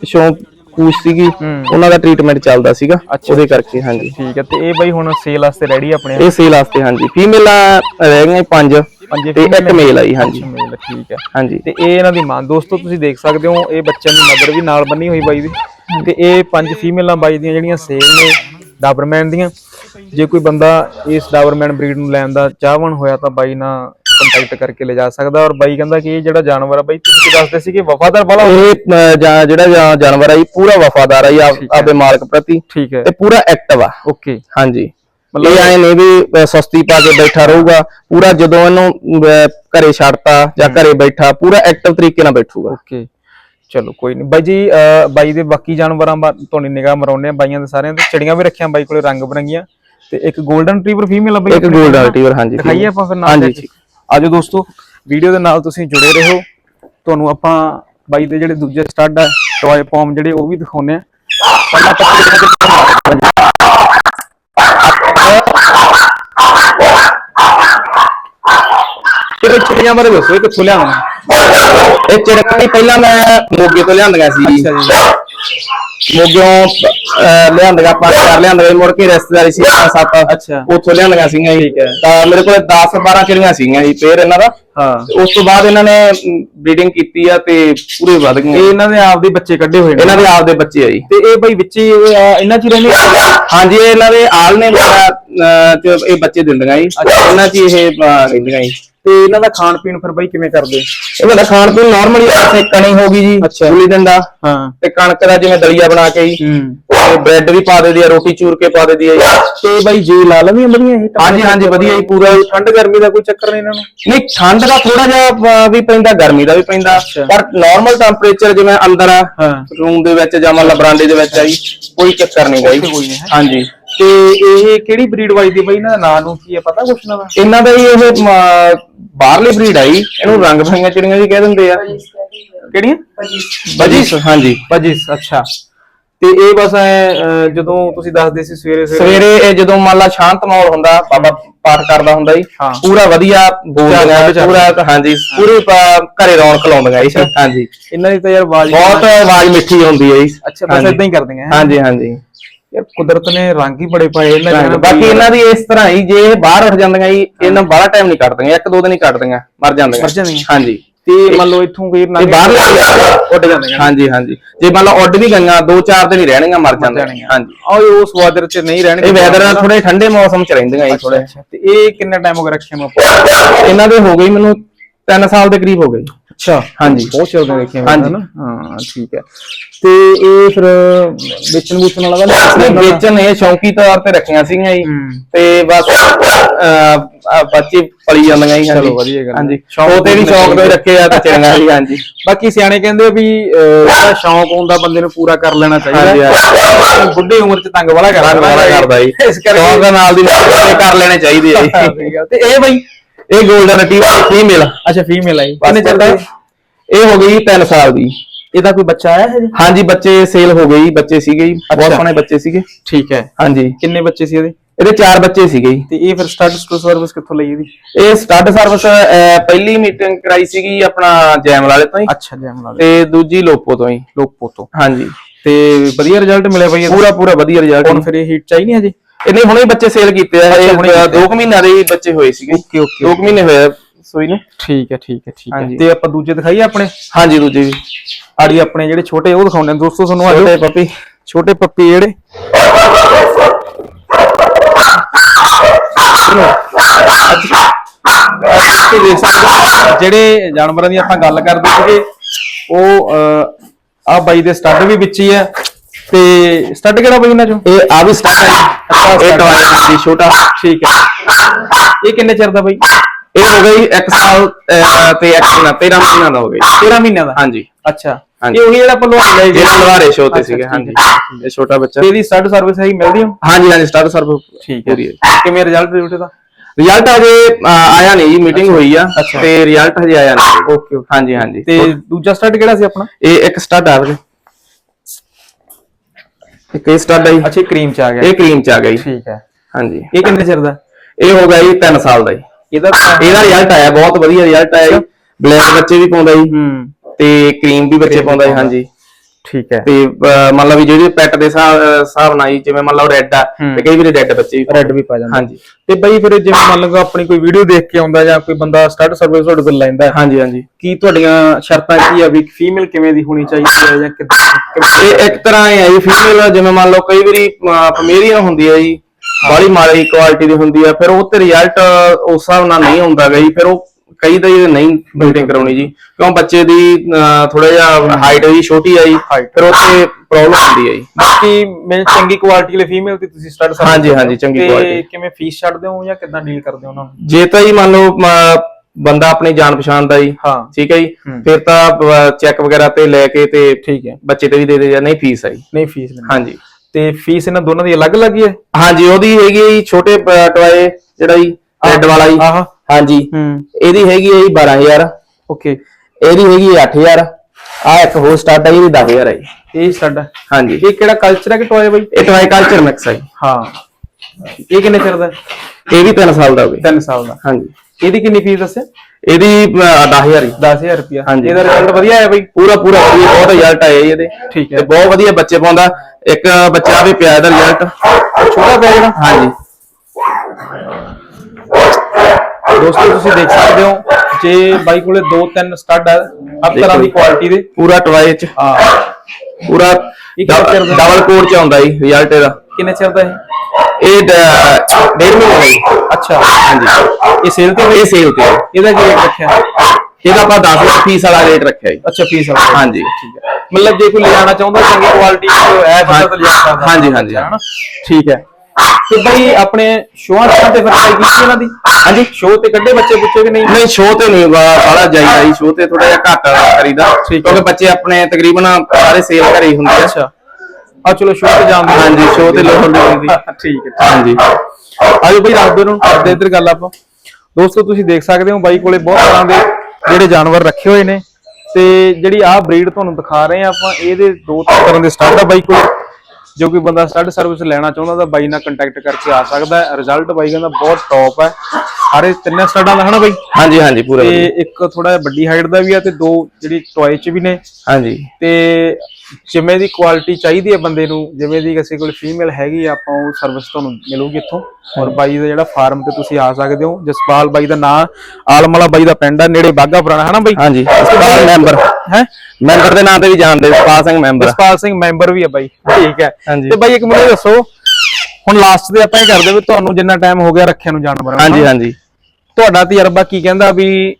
ਪਿੱਛੋਂ ਪੂਛ ਸੀਗੀ ਉਹਨਾਂ ਦਾ ਟ੍ਰੀਟਮੈਂਟ ਚੱਲਦਾ ਸੀਗਾ ਉਹਦੇ ਕਰਕੇ ਹਾਂਜੀ। ਠੀਕ ਹੈ ਤੇ ਇਹ ਬਾਈ ਹੁਣ ਸੇਲ ਵਾਸਤੇ ਰੈਡੀ ਆਪਣੇ? ਇਹ ਸੇਲ ਵਾਸਤੇ ਹਾਂਜੀ। ਫੀਮੇਲਾਂ ਰਹਿ ਗਈਆਂ ਪੰਜ ਤੇ ਇੱਕ ਮੇਲ ਆ। ਜੀ ਹਾਂਜੀ। ਮੇਲ ਠੀਕ ਹੈ। ਹਾਂਜੀ। ਤੇ ਇਹ ਇਹਨਾਂ ਦੀ ਮਾਂ ਦੋਸਤੋ ਤੁਸੀਂ ਦੇਖ ਸਕਦੇ ਹੋ ਇਹ ਬੱਚਿਆਂ ਦੀ ਮਦਰ ਵੀ ਨਾਲ ਬੰਨੀ ਹੋਈ ਬਾਈ ਦੀ। ਤੇ ਇਹ ਪੰਜ ਫੀਮੇਲਾਂ ਬਾਈ ਦੀਆਂ ਜਿਹੜੀਆਂ ਸੇਲ ਨੇ ਡਾਬਰਮੈਨ ਦੀਆਂ। ਜੇ ਕੋਈ ਬੰਦਾ ਇਸ ਡਾਬਰਮੈਨ ਬਰੀਡ ਨੂੰ ਲੈਣ ਦਾ ਚਾਹਵਣ ਹੋਇਆ ਤਾਂ ਬਾਈ ਨਾਲ ਕੰਟੈਕਟ ਕਰਕੇ ਲੈ ਜਾ ਸਕਦਾ ਔਰ ਬਾਈ ਕਹਿੰਦਾ ਕਿ ਇਹ ਜਿਹੜਾ ਜਾਨਵਰ ਆ ਬਾਈ ਤੁਸੀਂ ਦੱਸਦੇ ਸੀ ਕਿ ਵਫਾਦਾਰ ਵਾਲਾ ਇਹ ਜਿਹੜਾ ਜਾਨਵਰ ਆ ਜੀ ਪੂਰਾ ਵਫਾਦਾਰ ਆ ਆਪਦੇ ਮਾਲਕ ਪ੍ਰਤੀ। ਠੀਕ ਹੈ। ਇਹ ਪੂਰਾ ਐਕਟਿਵ ਆ। ਓਕੇ ਹਾਂਜੀ। ਮਤਲਬ ਇਹ ਐ ਨਹੀਂ ਵੀ ਸੁਸਤੀ ਪਾ ਕੇ ਬੈਠਾ ਰਹੂਗਾ। ਪੂਰਾ ਜਦੋਂ ਇਹਨੂੰ ਘਰੇ ਛੱਡਤਾ ਜਾਂ ਘਰੇ ਬੈਠਾ ਪੂਰਾ ਐਕਟਿਵ ਤਰੀਕੇ ਨਾਲ ਬੈਠੂਗਾ। ਓਕੇ ਚਲੋ ਕੋਈ ਨਹੀਂ। ਬਾਈ ਜੀ ਬਾਈ ਦੇ ਬਾਕੀ ਜਾਨਵਰਾਂ ਤੁਹਾਡੀ ਨਿਗਾਹ ਮਰਾਉਂਦੇ ਆ ਬਾਈਆਂ ਦੇ ਸਾਰਿਆਂ ਤੇ ਚਿੜੀਆਂ ਵੀ ਰੱਖੀਆਂ ਬਾਈ ਕੋਲੇ ਰੰਗ ਬਰੰਗੀਆਂ। ਤੇ ਇੱਕ 골ਡਨ ਰਿਟਰੀਵਰ ਫੀਮੇਲ ਆ ਬਾਈ ਇੱਕ 골ਡ ਰਿਟਰੀਵਰ ਹਾਂਜੀ ਦਿਖਾਈਏ ਆਪਾਂ ਫਿਰ ਨਾਲ ਹਾਂਜੀ। ਆਜੋ ਦੋਸਤੋ, ਵੀਡੀਓ ਦੇ ਨਾਲ ਤੁਸੀਂ ਜੁੜੇ ਰਹੋ। ਤੁਹਾਨੂੰ ਆਪਾਂ ਬਾਈ ਦੇ ਜਿਹੜੇ ਦੂਜੇ ਸਟੱਡ ਆ ਟੌਏ ਪੌਮ ਜਿਹੜੇ ਉਹ ਵੀ ਦਿਖਾਉਨੇ ਆ ਪਹਿਲਾਂ ਚਿੜੀਆਂ ਕਿਹੜੇ ਚਿੜੀਆਂ ਬਾਰੇ ਦੱਸੋ, ਇਹ ਕਿੱਥੋਂ ਲਿਆਉਣਾ? ਇਹ ਚਿੜਕਾਂ ਪਹਿਲਾਂ ਮੈਂ ਮੋਗੇ ਤੋਂ ਲਿਆਂਦੀਆਂ ਸੀ। ਅੱਛਾ ਜੀ। ਮੋਗਿਓਂ ਅਹ, ਲਿਆਂਦੀਆਂ ਪੰਜ ਚਾਰ ਲਿਆਂਦੀਆਂ ਮੁੜ ਕੇ ਰਿਸ਼ਤੇਦਾਰੀ ਸੀ ਸੱਤ। ਅੱਛਾ। ਉੱਥੋਂ ਲਿਆਂਦੀਆਂ ਸੀਗੀਆਂ ਜੀ। ਤਾਂ ਮੇਰੇ ਕੋਲ 10 12 ਚਿੜੀਆਂ ਸੀਗੀਆਂ ਜੀ ਪੇਰ ਇਹਨਾਂ ਦਾ। ਹਾਂ। ਉਸ ਤੋਂ ਬਾਅਦ ਇਹਨਾਂ ਨੇ ਬਰੀਡਿੰਗ ਕੀਤੀ ਆ ਤੇ ਪੂਰੇ ਵੱਧ ਗਈਆਂ ਇਹ ਇਹਨਾਂ ਦੇ ਆਪ ਦੇ ਬੱਚੇ ਕੱਢੇ ਹੋਏ ਨੇ। ਇਹਨਾਂ ਦੇ ਆਪਦੇ ਬੱਚੇ ਆ ਜੀ। ਤੇ ਇਹ ਬਾਈ ਵਿੱਚ ਇਹਨਾਂ ਚ ਰਹਿੰਦੇ? ਹਾਂਜੀ ਇਹ ਇਹਨਾਂ ਦੇ ਆਲ ਨੇ ਮੇਰਾ ਇਹ ਬੱਚੇ ਦਿੰਦੀਆਂ ਜੀ। ਇਹਨਾਂ 'ਚ ਇਹ ਰਹਿੰਦੀਆਂ ਜੀ। ਤੇ ਇਹਨਾਂ ਦਾ ਖਾਣ ਪੀਣ ਫਿਰ ਬਾਈ ਕਿਵੇਂ ਕਰਦੇ? ਇਹਨਾਂ ਦਾ ਖਾਣ ਪੀਣ ਨਾਰਮਲੀ ਐਸੇ ਕਣੀ ਹੋ ਗਈ ਜੀ। ਗੁੱਲੀ ਡੰਡਾ ਹਾਂ। ਤੇ ਕਣਕ ਦਾ ਜਿਵੇਂ ਦਲੀਆ ਬਣਾ ਕੇ ਜੀ ਤੇ ਬ੍ਰੈਡ ਵੀ ਪਾ ਦੇ ਦੀ ਆ ਰੋਟੀ ਚੂਰ ਕੇ ਪਾ ਦੇ ਦੀ ਆ ਜੀ। ਤੇ ਬਾਈ ਜੀ ਲਾ ਲਵੀਂ ਵਧੀਆ ਇਹ ਹਾਂਜੀ ਹਾਂਜੀ ਵਧੀਆ ਜੀ ਪੂਰਾ ਠੰਡ ਗਰਮੀ ਦਾ ਕੋਈ ਚੱਕਰ ਨਹੀਂ ਇਹਨਾਂ ਨੂੰ? ਨਹੀਂ ਠੰਡ ਦਾ ਥੋੜਾ ਜਿਹਾ ਵੀ ਪੈਂਦਾ ਗਰਮੀ ਦਾ ਵੀ ਪੈਂਦਾ। ਪਰ ਨਾਰਮਲ ਟੈਂਪਰੇਚਰ ਜਿਵੇਂ ਅੰਦਰ ਆ ਰੂਮ ਦੇ ਵਿੱਚ ਜਾਂ ਮਤਲਬ ਬਰਾਂਡੇ ਦੇ ਵਿੱਚ ਆ ਜੀ ਕੋਈ ਚੱਕਰ ਨਹੀਂ ਹੈ। ਹਾਂਜੀ। ਤੇ ਇਹ ਕਿਹੜੀ ਬਰੀਡ ਵਾਈਜ਼ ਦੀ ਬਾਈ ਇਹਨਾਂ ਦਾ ਨਾਂ ਨੂੰ ਕੀ ਹੈ ਪਤਾ ਕੁਛ ਨਾ ਇਹਨਾਂ ਦਾ ਇਹ ਬਾਹਰਲੀ ਬਰੀਡ ਆਈ ਇਹਨੂੰ ਰੰਗ ਭਾਈਆਂ ਚਿੜੀਆਂ ਵੀ ਕਹਿ ਦਿੰਦੇ ਆ। ਕਿਹੜੀਆਂ? ਬਜੀਸ। ਹਾਂਜੀ। ਬਜਿਸ ਅੱਛਾ। ਤੇ ਇਹ ਬਸ ਐ ਜਦੋਂ ਤੁਸੀਂ ਦੱਸਦੇ ਸੀ ਸਵੇਰੇ ਸਵੇਰੇ ਇਹ ਜਦੋਂ ਮੰਨ ਲਾ ਸ਼ਾਂਤ ਮਾਹੌਲ ਹੁੰਦਾ ਬਾਬਾ ਪਾਠ ਕਰਦਾ ਹੁੰਦਾ ਜੀ। ਪੂਰਾ ਵਧੀਆ ਝਾੜੀਆਂ ਪੂਰਾ ਹਾਂਜੀ ਪੂਰੀ ਘਰੇ ਰੌਣਕ ਲਾਉਂਦੀਆਂ ਜੀ ਹਾਂਜੀ। ਇਹਨਾਂ ਦੀ ਤਾਂ ਯਾਰ ਆਵਾਜ਼ ਬਹੁਤ ਆਵਾਜ਼ ਮਿੱਠੀ ਹੁੰਦੀ ਹੈ ਜੀ। ਅੱਛਾ ਬਸ। ਇਦਾਂ ਹੀ ਕਰਦੀਆਂ? ਹਾਂਜੀ ਹਾਂਜੀ। ਯਾਰ ਕੁਦਰਤ ਨੇ ਰੰਗ ਹੀ ਬੜੇ ਪਾਏ ਇਹਨਾਂ ਦੇ ਬਾਕੀ। ਇਹਨਾਂ ਦੀ ਇਸ ਤਰ੍ਹਾਂ ਹੀ ਜੇ ਇਹ ਬਾਹਰ ਉੱਠ ਜਾਂਦੀਆਂ ਜੀ ਇਹਨਾਂ ਬੜਾ ਟਾਈਮ ਨਹੀਂ ਕੱਢਦੀਆਂ ਇੱਕ ਦੋ ਦਿਨ ਹੀ ਕੱਢਦੀਆਂ ਮਰ ਜਾਂਦੀਆਂ। ਮਰ ਜਾਂਦੀਆਂ। ਹਾਂਜੀ। ਤੇ ਮੰਨ ਲਓ ਇੱਥੋਂ ਕੋਈ ਇਹ ਬਾਹਰ ਉੱਡ ਜਾਂਦੀਆਂ। ਹਾਂਜੀ ਹਾਂਜੀ। ਜੇ ਮੰਨ ਲਓ ਉੱਡ ਵੀ ਗਈਆਂ ਦੋ ਚਾਰ ਦਿਨ ਹੀ ਰਹਿਣਗੀਆਂ ਮਰ ਜਾਂਦੀਆਂ। ਹਾਂਜੀ। ਆਹ ਉਸ ਵਾਦਰ ਚ ਨਹੀਂ ਰਹਿਣਗੇ। ਇਹ ਵੈਦਰ ਥੋੜੇ ਠੰਡੇ ਮੌਸਮ ਚ ਰਹਿੰਦੀਆਂ ਜੀ ਥੋੜੇ ਤੇ ਇਹ ਕਿੰਨਾ ਟਾਈਮ ਹੋ ਗਿਆ ਰੱਖਿਆ ਆਪਾਂ? ਇਹਨਾਂ ਦੇ ਹੋ ਗਈ ਮੈਨੂੰ 3 ਸਾਲ ਦੇ ਕਰੀਬ ਹੋ ਗਏ ਅੱਛਾ। ਹਾਂਜੀ। ਬਹੁਤ ਚਿਰ ਦੇ ਦੇਖੇ ਹਾਂਜੀ। ਹਾਂ ਠੀਕ ਹੈ। ਤੇ ਇਹ ਫਿਰ ਵੇਚਣ ਵੂਚਣ ਵਾਲਾ ਤਾਂ ਨਹੀਂ ਨਹੀਂ ਵੇਚਣ ਇਹ ਸ਼ੌਂਕੀ ਤੌਰ ਤੇ ਰੱਖੀਆਂ ਸੀਗੀਆਂ ਜੀ। ਹੂੰ। ਤੇ ਬਸ ਅਹ, ਅਹ, ਬੱਚੇ ਪਲੀ ਜਾਂਦੀਆਂ ਜੀ ਹਾਂਜੀ। ਚਲੋ, ਵਧੀਆ ਗੱਲ ਹੈ। ਹਾਂਜੀ। ਸ਼ੌਂਕ ਸ਼ੌਂਕ ਤੇ ਵੀ ਸ਼ੌਂਕ ਤੋਂ ਹੀ ਰੱਖੇ ਆ ਤੇ ਚੰਗਾ ਜੀ ਹਾਂਜੀ। ਬਾਕੀ ਸਿਆਣੇ ਕਹਿੰਦੇ ਆ ਵੀ ਅਹ, ਜਿਹੜਾ ਸ਼ੌਂਕ ਹੁੰਦਾ ਬੰਦੇ ਨੂੰ ਪੂਰਾ ਕਰ ਲੈਣਾ ਹਾਂਜੀ, ਚਾਹੀਦਾ ਬੁੱਢੀ ਉਮਰ ਚ ਤੰਗ ਵਾਲਾ ਕਰਦਾ ਜੀ। ਇਸ ਕਰਕੇ ਸ਼ੌਂਕ ਦੇ ਨਾਲ ਦੀ ਨਾਲ ਕਰ ਲੈਣੇ ਚਾਹੀਦੇ ਆ ਜੀ। ਠੀਕ ਆ। ਤੇ ਇਹ ਬਈ ਇਹ 골ਡਨ ਰਿਟਰੀਵਰ ਫੀਮੇਲ ਅੱਛਾ ਫੀਮੇਲ ਆਈ ਕਿੰਨੇ ਚਿਰ ਦਾ ਇਹ ਹੋ ਗਈ 3 ਸਾਲ ਦੀ। ਇਹਦਾ ਕੋਈ ਬੱਚਾ ਆਇਆ ਹੈ ਜੀ ਹਾਂਜੀ ਬੱਚੇ ਸੇਲ ਹੋ ਜੀ ਬੱਚੇ ਸੀਗੇ ਜੀ। ਬਹੁਤ ਅੱਛਾ। ਸੋਹਣੇ ਬੱਚੇ ਸੀਗੇ। ਠੀਕ ਹੈ। ਹਾਂਜੀ। ਕਿੰਨੇ ਬੱਚੇ ਸੀ ਇਹਦੇ ਇਹਦੇ ਚਾਰ ਬੱਚੇ ਸੀਗੇ ਜੀ। ਤੇ ਇਹ ਫਿਰ ਸਟਾਰਟ ਸਰਵਿਸ ਕਿੱਥੋਂ ਲਈ ਇਹਦੀ? ਇਹ ਸਟੱਡ ਸਰਵਿਸ ਪਹਿਲੀ ਮੀਟਿੰਗ ਕਰਾਈ ਸੀਗੀ ਆਪਣਾ ਜੈਮਲ ਵਾਲੇ ਤੋਂ ਹੀ। ਅੱਛਾ ਜੈਮ ਨਾਲ ਤੇ ਦੂਜੀ ਲੋਪੋ ਤੋਂ ਹੀ। ਲੋਕ ਤੋਂ। ਹਾਂਜੀ। ਤੇ ਵਧੀਆ ਰਿਜ਼ਲਟ ਮਿਲਿਆ ਬਈ ਇਹਦਾ? ਪੂਰਾ ਪੂਰਾ ਵਧੀਆ ਰਿਜ਼ਲਟ ਹੁਣ ਫਿਰ ਇਹ ਹੀਟ ਚਾਹੀ ਨਹੀਂ ਹਜੇ? ਇਹਨੇ ਹੁਣੇ ਬੱਚੇ ਸੇਲ ਕੀਤੇ ਆ ਇਹ ਹੁਣੇ ਕੀਤੇ ਆ। 2 ਮਹੀਨਿਆਂ ਦੇ ਹੀ ਬੱਚੇ ਹੋਏ ਸੀਗੇ। ਓਕੇ ਓਕੇ 2 ਮਹੀਨੇ ਹੋਏ ਆ ਸੋਈ ਨੂੰ। ਠੀਕ ਹੈ ਠੀਕ ਹੈ ਠੀਕ ਹੈ। ਹਾਂਜੀ। ਤੇ ਆਪਾਂ ਦੂਜੇ ਦਿਖਾਈਏ ਆਪਣੇ? ਹਾਂਜੀ ਦੂਜੇ ਵੀ ਆੜੀ ਆਪਣੇ ਜਿਹੜੇ ਛੋਟੇ ਉਹ ਦਿਖਾਉਂਦੇ ਨੇ ਦੋਸਤੋ ਤੁਹਾਨੂੰ ਆਜੋ ਛੋਟੇ ਪੱਪੀ। ਛੋਟੇ ਪੱਪੀ ਜਿਹੜੇ। ਤੁਸੀਂ ਦੇਖ ਸਕਦੇ ਹੋ, ਜਿਹੜੇ ਜਾਨਵਰਾਂ ਦੀ ਆਪਾਂ ਗੱਲ ਕਰਦੇ ਸੀਗੇ ਉਹ ਆ ਬਾਈ ਦੇ ਸਟੱਡ ਵੀ ਵਿੱਚ ਹੀ ਆ। ਤੇ ਸਟੱਡ ਕਿਹੜਾ ਬਾਈ ਇਹਨਾਂ ਚੋਂ? ਇਹ ਆ ਵੀ ਸਟਾਰਟ ਹੈ ਅੱਛਾ, ਇਹ ਦੀ ਛੋਟਾ। ਠੀਕ ਹੈ। ਇਹ ਕਿੰਨੇ ਚਿਰ ਦਾ ਬਾਈ? ਇਹ ਹੋ ਗਈ 1 ਸਾਲ ਤੇ 1 ਮਹੀਨਾ 13 ਮਹੀਨਾ ਦਾ ਹੋ ਗਿਆ 13 ਮਹੀਨਿਆਂ ਦਾ? ਹਾਂਜੀ। ਅੱਛਾ। ਹਾਂਜੀ। ਇਹ ਉਹੀ ਜਿਹੜਾ ਆਪਾਂ ਲਵਾ ਲਿਆ ਜਿਹੜਾ ਲਵਾਰੇ ਸ਼ੋ ਤੇ ਸੀਗੇ ਹਾਂਜੀ। ਇਹ ਛੋਟਾ ਬੱਚਾ। ਇਹਦੀ ਸਟੱਡ ਸਰਵਿਸ ਹੈਗੀ ਮਿਲਦੀ ਹੋ ਹਾਂਜੀ ਹਾਂਜੀ ਸਟਾਰਟ ਸਰਵ ਠੀਕ ਹੈ। ਕਿਵੇਂ ਰਿਜ਼ਲਟ ਰਿਜ਼ਲਟ ਦਾ? ਰਿਜ਼ਲਟ ਅਜੇ ਅਹ, ਆਇਆ ਨਹੀਂ ਜੀ ਮੀਟਿੰਗ ਹੋਈ ਆ। ਤੇ ਰਿਜ਼ਲਟ ਹਜੇ ਆਇਆ ਨਹੀਂ। ਓਕੇ ਓਕੇ ਹਾਂਜੀ ਹਾਂਜੀ। ਤੇ ਦੂਜਾ ਸਟੱਡ ਕਿਹੜਾ ਸੀ ਆਪਣਾ? ਇਹ ਇੱਕ ਸਟੱਡ ਆ ਵੀਰੇ। ਇੱਕ ਇਹ ਸਟੱਡ ਆ ਜੀ। ਅੱਛਾ ਕਰੀਮ ਚ ਆ ਗਿਆ। ਇਹ ਕਰੀਮ ਚ ਆ ਗਈ ਠੀਕ ਹੈ। ਹਾਂਜੀ। ਇਹ ਕਿੰਨੇ ਚਿਰ ਦਾ? ਇਹ ਹੋ ਗਿਆ ਜੀ 3 ਸਾਲ ਦਾ ਜੀ। ਇਹਦਾ ਇਹਦਾ ਰਿਜ਼ਲਟ ਆਇਆ ਬਹੁਤ ਵਧੀਆ ਰਿਜ਼ਲਟ ਆਇਆ ਜੀ। ਬਲੈਕ ਬੱਚੇ ਵੀ ਪਾਉਂਦਾ ਜੀ। ਹੂੰ। ਤੇ ਕਰੀਮ ਵੀ ਬੱਚੇ ਪਾਉਂਦਾ ਜੀ ਹਾਂਜੀ। ਠੀਕ ਹੈ। ਤੇ ਮੰਨ ਲਓ ਵੀ ਜਿਹੜੇ ਪੈਟ ਦੇ ਹਿਸਾਬ ਨਾਲ ਜਿਵੇਂ ਮੰਨ ਲਓ ਰੈੱਡ ਆ। ਤੇ ਕਈ ਵਾਰੀ ਰੈੱਡ ਬੱਚੇ ਵੀ ਰੈੱਡ ਵੀ ਪਾ ਜਾਂਦਾ। ਹਾਂਜੀ। ਤੇ ਬਈ ਫਿਰ ਜਿਵੇਂ ਮੰਨ ਲਓ ਆਪਣੀ ਕੋਈ ਵੀਡੀਓ ਦੇਖ ਕੇ ਆਉਂਦਾ ਜਾਂ ਕੋਈ ਬੰਦਾ ਸਟੱਡ ਸਰਵਿਸ ਤੁਹਾਡੇ ਕੋਲ ਲੈਂਦਾ ਹਾਂਜੀ ਹਾਂਜੀ। ਕੀ ਤੁਹਾਡੀਆਂ ਸ਼ਰਤਾਂ ਕੀ ਆ ਵੀ ਫੀਮੇਲ ਕਿਵੇਂ ਦੀ ਹੋਣੀ ਚਾਹੀਦੀ ਹੈ ਜਾਂ ਕਿੱਦਾਂ? ਇਹ ਇੱਕ ਤਰ੍ਹਾਂ ਇਹ ਹੈ ਜੀ ਫੀਮੇਲ ਜਿਵੇਂ ਮੰਨ ਲਓ ਕਈ ਵਾਰੀ ਪਮੇਰੀਅਨ ਹੁੰਦੀ ਹੈ ਜੀ ਬਾਲੀ ਮਾੜੀ ਕੁਆਲਿਟੀ ਦੀ ਹੁੰਦੀ ਆ ਫਿਰ ਉਹ ਤੇ ਰਿਜ਼ਲਟ ਉਸ ਹਿਸਾਬ ਨਾਲ ਨਹੀਂ ਹੁੰਦਾ ਗਈ ਫਿਰ ਉਹ ਕਈ ਇਹ ਨਹੀਂ ਮੀਟਿੰਗ ਕਰਾਉਣੀ ਜੀ ਕਿਉਂ ਬੱਚੇ ਦੀ ਥੋੜਾ ਜਿਹਾ ਹਾਈਟ ਵੀ ਛੋਟੀ ਆ ਜੀ ਫਿਰ ਉਹ ਤੇ ਪ੍ਰੋਬਲਮ ਹੁੰਦੀ ਹੈ ਜੀ। ਬਾਕੀ ਮੈਂ ਚੰਗੀ ਕੁਆਲਿਟੀ ਵਾਲੇ ਫੀਮੇਲ ਤੇ ਤੁਸੀਂ ਸਰਵਿਸ ਹਾਂਜੀ, ਹਾਂਜੀ, ਚੰਗੀ quality। ਕਿਵੇਂ ਫੀਸ ਛੱਡਦੇ ਹੋ ਜਾਂ ਕਿੱਦਾਂ ਡੀਲ ਕਰਦੇ ਹੋ ਉਹਨਾਂ ਨੂੰ? ਜੇ ਤਾਂ ਜੀ ਮੰਨ ਲਓ ਬੰਦਾ ਆਪਣੀ ਜਾਣ ਪਛਾਣ ਦਾ ਜੀ ਹਾਂ। ਠੀਕ ਹੈ ਜੀ? ਹੂੰ। ਫਿਰ ਤਾਂ ਚੈੱਕ ਵਗੈਰਾ ਤੇ ਲੈ ਕੇ ਤੇ ਠੀਕ ਹੈ। ਬੱਚੇ ਤੇ ਵੀ ਦੇ ਦੇ ਜਾਂ ਨਹੀਂ ਫੀਸ ਆਈ ਨਹੀਂ ਫੀਸ ਲੈਣੀ ਹਾਂਜੀ। ਤੇ ਫੀਸ ਇਹਨਾਂ ਦੋਨਾਂ ਦੀ ਅਲੱਗ-ਅਲੱਗ ਹੀ ਹੈ? ਹਾਂਜੀ ਉਹਦੀ ਹੈਗੀ ਹੈ ਜੀ ਛੋਟੇ ਟਵਾਏ ਜਿਹੜਾ ਜੀ ਰੈੱਡ ਵਾਲਾ ਜੀ। ਹਾਂਜੀ। ਹੂੰ। ਇਹਦੀ ਹੈਗੀ ਹੈ ਜੀ 12000 ਓਕੇ। ਇਹਦੀ ਹੈਗੀ ਹੈ 8000 ਆ ਇੱਕ ਹੋਰ ਸਟਾਰਟ ਹੈ ਇਹਦੀ 10000 ਹੈ ਜੀ। ਇਹ ਸਾਡਾ ਹਾਂਜੀ। ਇਹ ਕਿਹੜਾ ਕਲਚਰ ਹੈ ਕਿ ਟੋਏ ਬਾਈ? ਇਹ ਟਵਾਈ ਕਲਚਰ ਮਿਕਸ ਹੈ। ਹਾਂ। ਇਹ ਕਿੰਨੇ ਚਿਰ ਦਾ ਹੈ? ਇਹ ਵੀ 3 ਸਾਲ ਦਾ ਹੋਵੇ। ਤਿੰਨ ਸਾਲ ਦਾ। ਹਾਂਜੀ। ਇਹਦੀ ਕਿੰਨੀ ਫੀਸ ਦੱਸਿਆ? ਇਹਦੀ 10000 ਜੀ 10000 ਰੁਪਿਆ ਹਾਂਜੀ। ਇਹਦਾ ਰਿਜ਼ਲਟ ਵਧੀਆ ਆਇਆ ਬਾਈ? ਪੂਰਾ ਪੂਰਾ ਵਧੀਆ ਬਹੁਤ ਰਿਜ਼ਲਟ ਆਇਆ ਜੀ ਇਹਦੇ। ਠੀਕ ਹੈ। ਤੇ ਬਹੁਤ ਵਧੀਆ ਬੱਚੇ ਪਾਉਂਦਾ। ਇੱਕ ਬੱਚਾ ਵੀ ਪਿਆ ਇਹਦਾ ਰਿਜ਼ਲਟ ਛੋਟਾ ਪਿਆ ਜਿਹੜਾ? ਹਾਂਜੀ। ਦੋਸਤੋ ਤੁਸੀਂ ਦੇਖ ਸਕਦੇ ਹੋ ਜੇ ਬਾਈ ਕੋਲੇ ਦੋ ਤਿੰਨ ਸਟੱਡ ਹੈ ਹਰ ਤਰ੍ਹਾਂ ਦੀ ਕੁਆਲਿਟੀ ਦੇ। ਪੂਰਾ ਟਵਾਈ ਚ। ਹਾਂ। ਪੂਰਾ ਦਾ? ਡਬਲ ਕੋਡ ਚ ਆਉਂਦਾ ਜੀ ਰਿਜ਼ਲਟ ਇਹਦਾ। ਕਿੰਨੇ ਚਿਰ ਦਾ ਇਹ? ਇਹ ਡ- ਡੇਢ ਮਹੀਨੇ ਦਾ ਜੀ। ਅੱਛਾ ਹਾਂਜੀ। ਇਹ ਸੇਲ ਤੇ ਇਹ ਸੇਲ ਤੇ। ਹੈ। ਇਹਦਾ ਕੀ ਰੇਟ ਰੱਖਿਆ? ਇਹਦਾ ਆਪਾਂ 10 ਲੱਖ ਫੀਸ ਵਾਲਾ ਰੇਟ ਰੱਖਿਆ ਜੀ। ਅੱਛਾ ਪੀਸ ਵਾਲਾ ਹਾਂਜੀ। ਠੀਕ ਹੈ। ਮਤਲਬ ਜੇ ਕੋਈ ਲਿਆਣਾ ਚਾਹੁੰਦਾ ਚੰਗੀ ਕੁਆਲਿਟੀ ਹੈ ਬੰਦਾ ਤਾਂ ਲਿਆ ਸਕਦਾ। ਹਾਂਜੀ, ਹਾਂਜੀ, ਹਨਾ? ਠੀਕ ਹੈ। ਤੇ ਬਈ ਆਪਣੇ ਸ਼ੋਆਂ ਸ਼ਾਂ ਤੇ ਫਿਰ ਟਰਾਈ ਕੀਤੀ ਇਹਨਾਂ ਦੀ? ਹਾਂਜੀ। ਸ਼ੋਅ ਤੇ ਕੱਢੇ ਬੱਚੇ ਕਿ ਨਹੀਂ? ਨਹੀਂ ਸ਼ੋਅ ਤੇ ਨਹੀਂ ਬਾਲਾ ਜਾਈਦਾ ਜੀ। ਸ਼ੋਅ ਤੇ ਥੋੜਾ ਜਿਹਾ ਘੱਟ ਕਰੀਦਾ ਠੀਕ ਹੈ। ਕਿਉਂਕਿ ਬੱਚੇ ਆਪਣੇ ਤਕਰੀਬਨ ਸਾਰੇ ਸੇਲ ਘਰੇ ਹੀ ਹੁੰਦੇ ਆ। ਅੱਛਾ। ਆ ਚਲੋ ਸ਼ੋਅ ਤੇ ਜਾਂਦੇ ਹਾਂ। ਹਾਂਜੀ ਸ਼ੋਅ ਤੇ ਲੋੜ ਨਹੀਂ ਹੁੰਦੀ ਠੀਕ ਹੈ। ਹਾਂਜੀ। ਆਜੋ ਬਈ ਰੱਖ ਦਿਓ ਨੂੰ ਕਰਦੇ ਇੱਧਰ ਗੱਲ ਆਪਾਂ। ਦੋਸਤੋ ਤੁਸੀਂ ਦੇਖ ਸਕਦੇ ਹੋ ਬਾਈ ਕੋਲੇ ਬਹੁਤ ਤਰ੍ਹਾਂ ਦੇ ਜਿਹੜੇ ਜਾਨਵਰ ਰੱਖੇ ਹੋਏ ਨੇ। ਤੇ ਜਿਹੜੀ ਆਹ ਬਰੀਡ ਤੁਹਾਨੂੰ ਦਿਖਾ ਰਹੇ ਆ ਆਪਾਂ ਇਹਦੇ ਦੋ ਤਿੰਨ ਤਰ੍ਹਾਂ ਦੇ ਸਟੱਡ ਆ ਬਾਈ ਕੋਲੇ। ਜੋ ਕੋਈ ਬੰਦਾ ਸਟੱਡ ਸਰਵਿਸ ਲੈਣਾ ਚਾਹੁੰਦਾ ਤਾਂ ਬਾਈ ਨਾਲ ਕੰਟੈਕਟ ਕਰਕੇ ਆ ਸਕਦਾ ਹੈ। ਰਿਜ਼ਲਟ ਬਾਈ ਕਹਿੰਦਾ ਬਹੁਤ ਟੌਪ ਹੈ। ਸਾਰੇ ਤਿੰਨੇ ਸਟੱਡਾਂ ਦਾ ਹਨਾ ਬਾਈ? ਹਾਂਜੀ ਹਾਂਜੀ ਪੂਰਾ ਤੇ ਇੱਕ ਥੋੜਾ ਜਿਹਾ ਵੱਡੀ ਹਾਈਟ ਦਾ ਵੀ ਆ ਤੇ ਦੋ ਜਿਹੜੀ ਟੌਏ ਚ ਵੀ ਨੇ। ਹਾਂਜੀ। ਤੇ ਜਿਵੇਂ ਦੀ ਕੁਆਲਿਟੀ ਚਾਹੀਦੀ ਹੈ ਬੰਦੇ ਨੂੰ ਜਿਵੇਂ ਦੀ ਕਿਸੇ ਕੋਲ ਫੀਮੇਲ ਹੈਗੀ ਆ ਆਪਾਂ ਉਹ ਸਰਵਿਸ ਤੁਹਾਨੂੰ ਮਿਲੂਗੀ ਇੱਥੋਂ। ਔਰ ਬਾਈ ਦਾ ਜਿਹੜਾ ਫਾਰਮ ਤੇ ਤੁਸੀਂ ਆ ਸਕਦੇ ਹੋ ਜਸਪਾਲ ਬਾਈ ਦਾ ਨਾਂ ਆਲਮਲਾ ਬਾਈ ਦਾ ਪਿੰਡ ਆ ਨੇੜੇ ਬਾਗਾ ਪੁਰਾਣਾ ਹਨਾ ਬਾਈ? ਹਾਂਜੀ ਮੈਂਬਰ ਹੈ? ਮੈਂਬਰ ਦੇ ਨਾਂ ਤੇ ਵੀ ਜਾਣਦੇ ਸਪਾਲ ਸਿੰਘ ਮੈਂਬਰ ਜਸਪਾਲ ਸਿੰਘ ਮੈਂਬਰ ਵੀ ਆ ਬਾਈ ਠੀਕ ਹੈ। ਤੇ ਬਾਈ ਇੱਕ ਮੈਨੂੰ ਦੱਸੋ ਹੁਣ ਲਾਸਟ ਤੇ ਆਪਾਂ ਇਹ ਕਰਦੇ ਵੀ ਤੁਹਾਨੂੰ ਜਿੰਨਾ ਟਾਈਮ ਹੋ ਗਿਆ ਰੱਖਿਆ ਨੂੰ ਜਾਨਵਰਾਂ ਨੂੰ, ਹਾਂਜੀ? ਹਾਂਜੀ। ਤੁਹਾਡਾ ਤਜਰਬਾ ਕੀ ਕਹਿੰਦਾ ਵੀ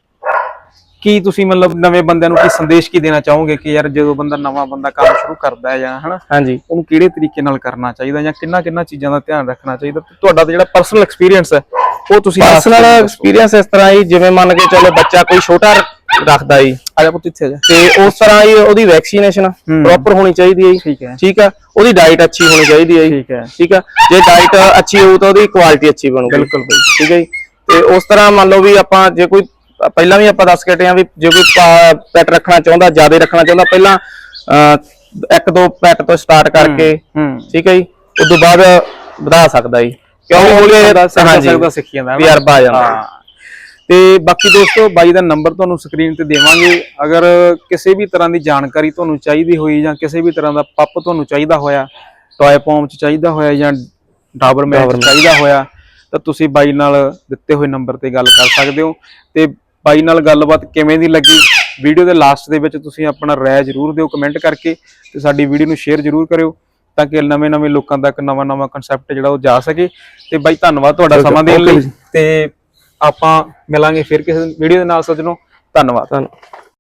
ਕੀ ਤੁਸੀਂ ਮਤਲਬ ਨਵੇਂ ਬੰਦਿਆਂ ਨੂੰ ਕੀ ਸੰਦੇਸ਼ ਕੀ ਦੇਣਾ ਚਾਹੋਗੇ ਕਿ ਯਾਰ ਜਦੋਂ ਬੰਦਾ ਨਵਾਂ ਬੰਦਾ ਕੰਮ ਸ਼ੁਰੂ ਕਰਦਾ ਹੈ ਜਾਂ ਹਨਾ ਹਾਂਜੀ। ਉਹਨੂੰ ਕਿਹੜੇ ਤਰੀਕੇ ਨਾਲ ਕਰਨਾ ਚਾਹੀਦਾ ਜਾਂ ਕਿੰਨਾ ਕਿੰਨਾ ਚੀਜ਼ਾਂ ਦਾ ਧਿਆਨ ਰੱਖਣਾ ਚਾਹੀਦਾ? ਤੇ ਤੁਹਾਡਾ ਤਾਂ ਜਿਹੜਾ ਪਰਸਨਲ ਐਕਸਪੀਰੀਅੰਸ ਹੈ ਉਹ ਤੁਸੀਂ ਪਰਸਨਲ ਐਕਸਪੀਰੀਅੰਸ ਇਸ ਤਰ੍ਹਾਂ ਹੀ ਜਿਵੇਂ ਮੰਨ ਕੇ ਚੱਲੋ ਬੱਚਾ ਕੋਈ ਛੋਟਾ ਰੱਖਦਾ ਜੀ। ਆ ਜਾ ਪੁੱਤ ਇੱਥੇ ਆ ਜਾ। ਤੇ ਉਸ ਤਰ੍ਹਾਂ ਹੀ ਉਹਦੀ ਵੈਕਸੀਨੇਸ਼ਨ ਪ੍ਰੋਪਰ ਹੋਣੀ ਚਾਹੀਦੀ ਹੈ ਠੀਕ ਹੈ। ਠੀਕ ਆ? ਉਹਦੀ ਡਾਈਟ ਅੱਛੀ ਹੋਣੀ ਚਾਹੀਦੀ ਹੈ ਠੀਕ ਹੈ। ਠੀਕ ਆ? ਜੇ ਡਾਈਟ ਅੱਛੀ ਹੋਊ ਤਾਂ ਉਹਦੀ ਕੁਆਲਿਟੀ ਅੱਛੀ ਬਣੂਗੀ। ਬਿਲਕੁਲ ਬਈ। ਠੀਕ ਹੈ ਜੀ? ਤੇ ਉਸ ਤਰ੍ਹਾਂ ਮੰਨ ਲਓ ਵੀ ਆਪਾਂ ਜੇ ਕੋਈ ਪਹਿਲਾਂ ਵੀ ਆਪਾਂ ਦੱਸ ਕੇ ਆ ਵੀ ਜੇ ਕੋਈ ਪੈਟ ਰੱਖਣਾ ਚਾਹੁੰਦਾ ਜ਼ਿਆਦਾ ਰੱਖਣਾ ਚਾਹੁੰਦਾ ਪਹਿਲਾਂ ਇੱਕ ਦੋ ਪੈਟ ਤੋਂ ਸਟਾਰਟ ਕਰਕੇ ਠੀਕ ਹੈ ਜੀ? ਉਸ ਤੋਂ ਬਾਅਦ ਵਧਾ ਸਕਦਾ ਜੀ। ਕਿਉਂਕਿ ਹੌਲੀ ਹਾਂਜੀ, ਸਿੱਖਦਾ ਸਿੱਖੀ ਜਾਂਦਾ। ਤਜਰਬਾ ਆ ਜਾਂਦਾ। ਤੇ ਬਾਕੀ ਦੋਸਤੋ ਬਾਈ ਦਾ ਨੰਬਰ ਤੁਹਾਨੂੰ ਸਕਰੀਨ ਤੇ ਦੇਵਾਂਗੇ। ਅਗਰ ਕਿਸੇ ਵੀ ਤਰ੍ਹਾਂ ਦੀ ਜਾਣਕਾਰੀ ਤੁਹਾਨੂੰ ਚਾਹੀਦੀ ਹੋਈ ਜਾਂ ਕਿਸੇ ਵੀ ਤਰ੍ਹਾਂ ਦਾ ਪੱਪ ਤੁਹਾਨੂੰ ਚਾਹੀਦਾ ਹੋਇਆ ਟੌਏ ਪੌਮ ਚ ਚਾਹੀਦਾ ਹੋਇਆ ਜਾਂ ਡਾਬਰ ਮੈਚ ਚਾਹੀਦਾ ਹੋਇਆ ਤਾਂ ਤੁਸੀਂ ਬਾਈ ਨਾਲ ਦਿੱਤੇ ਹੋਏ ਨੰਬਰ ਤੇ ਗੱਲ ਕਰ ਸਕਦੇ ਹੋ। ਤੇ ਬਾਈ ਨਾਲ ਗੱਲਬਾਤ ਕਿਵੇਂ ਦੀ ਲੱਗੀ? ਵੀਡੀਓ ਦੇ ਲਾਸਟ ਦੇ ਵਿੱਚ ਤੁਸੀਂ ਆਪਣਾ ਰਾਏ ਜ਼ਰੂਰ ਦਿਓ ਕਮੈਂਟ ਕਰਕੇ ਤੇ ਸਾਡੀ ਵੀਡੀਓ ਨੂੰ ਸ਼ੇਅਰ ਜ਼ਰੂਰ ਕਰਿਓ ਤਾਂ ਕਿ ਨਵੇਂ-ਨਵੇਂ ਲੋਕਾਂ ਤੱਕ ਨਵਾਂ-ਨਵਾਂ ਕਨਸੈਪਟ ਜਿਹੜਾ ਉਹ ਜਾ ਸਕੇ। ਤੇ ਬਾਈ ਧੰਨਵਾਦ ਤੁਹਾਡਾ ਸਮਾਂ ਦੇਣ ਲਈ। ਤੇ ਆਪਾਂ ਮਿਲਾਂਗੇ ਫਿਰ ਕਿਸੇ ਵੀਡੀਓ ਦੇ ਨਾਲ ਸੱਜਣੋ ਧੰਨਵਾਦ। ਧੰਨਵਾਦ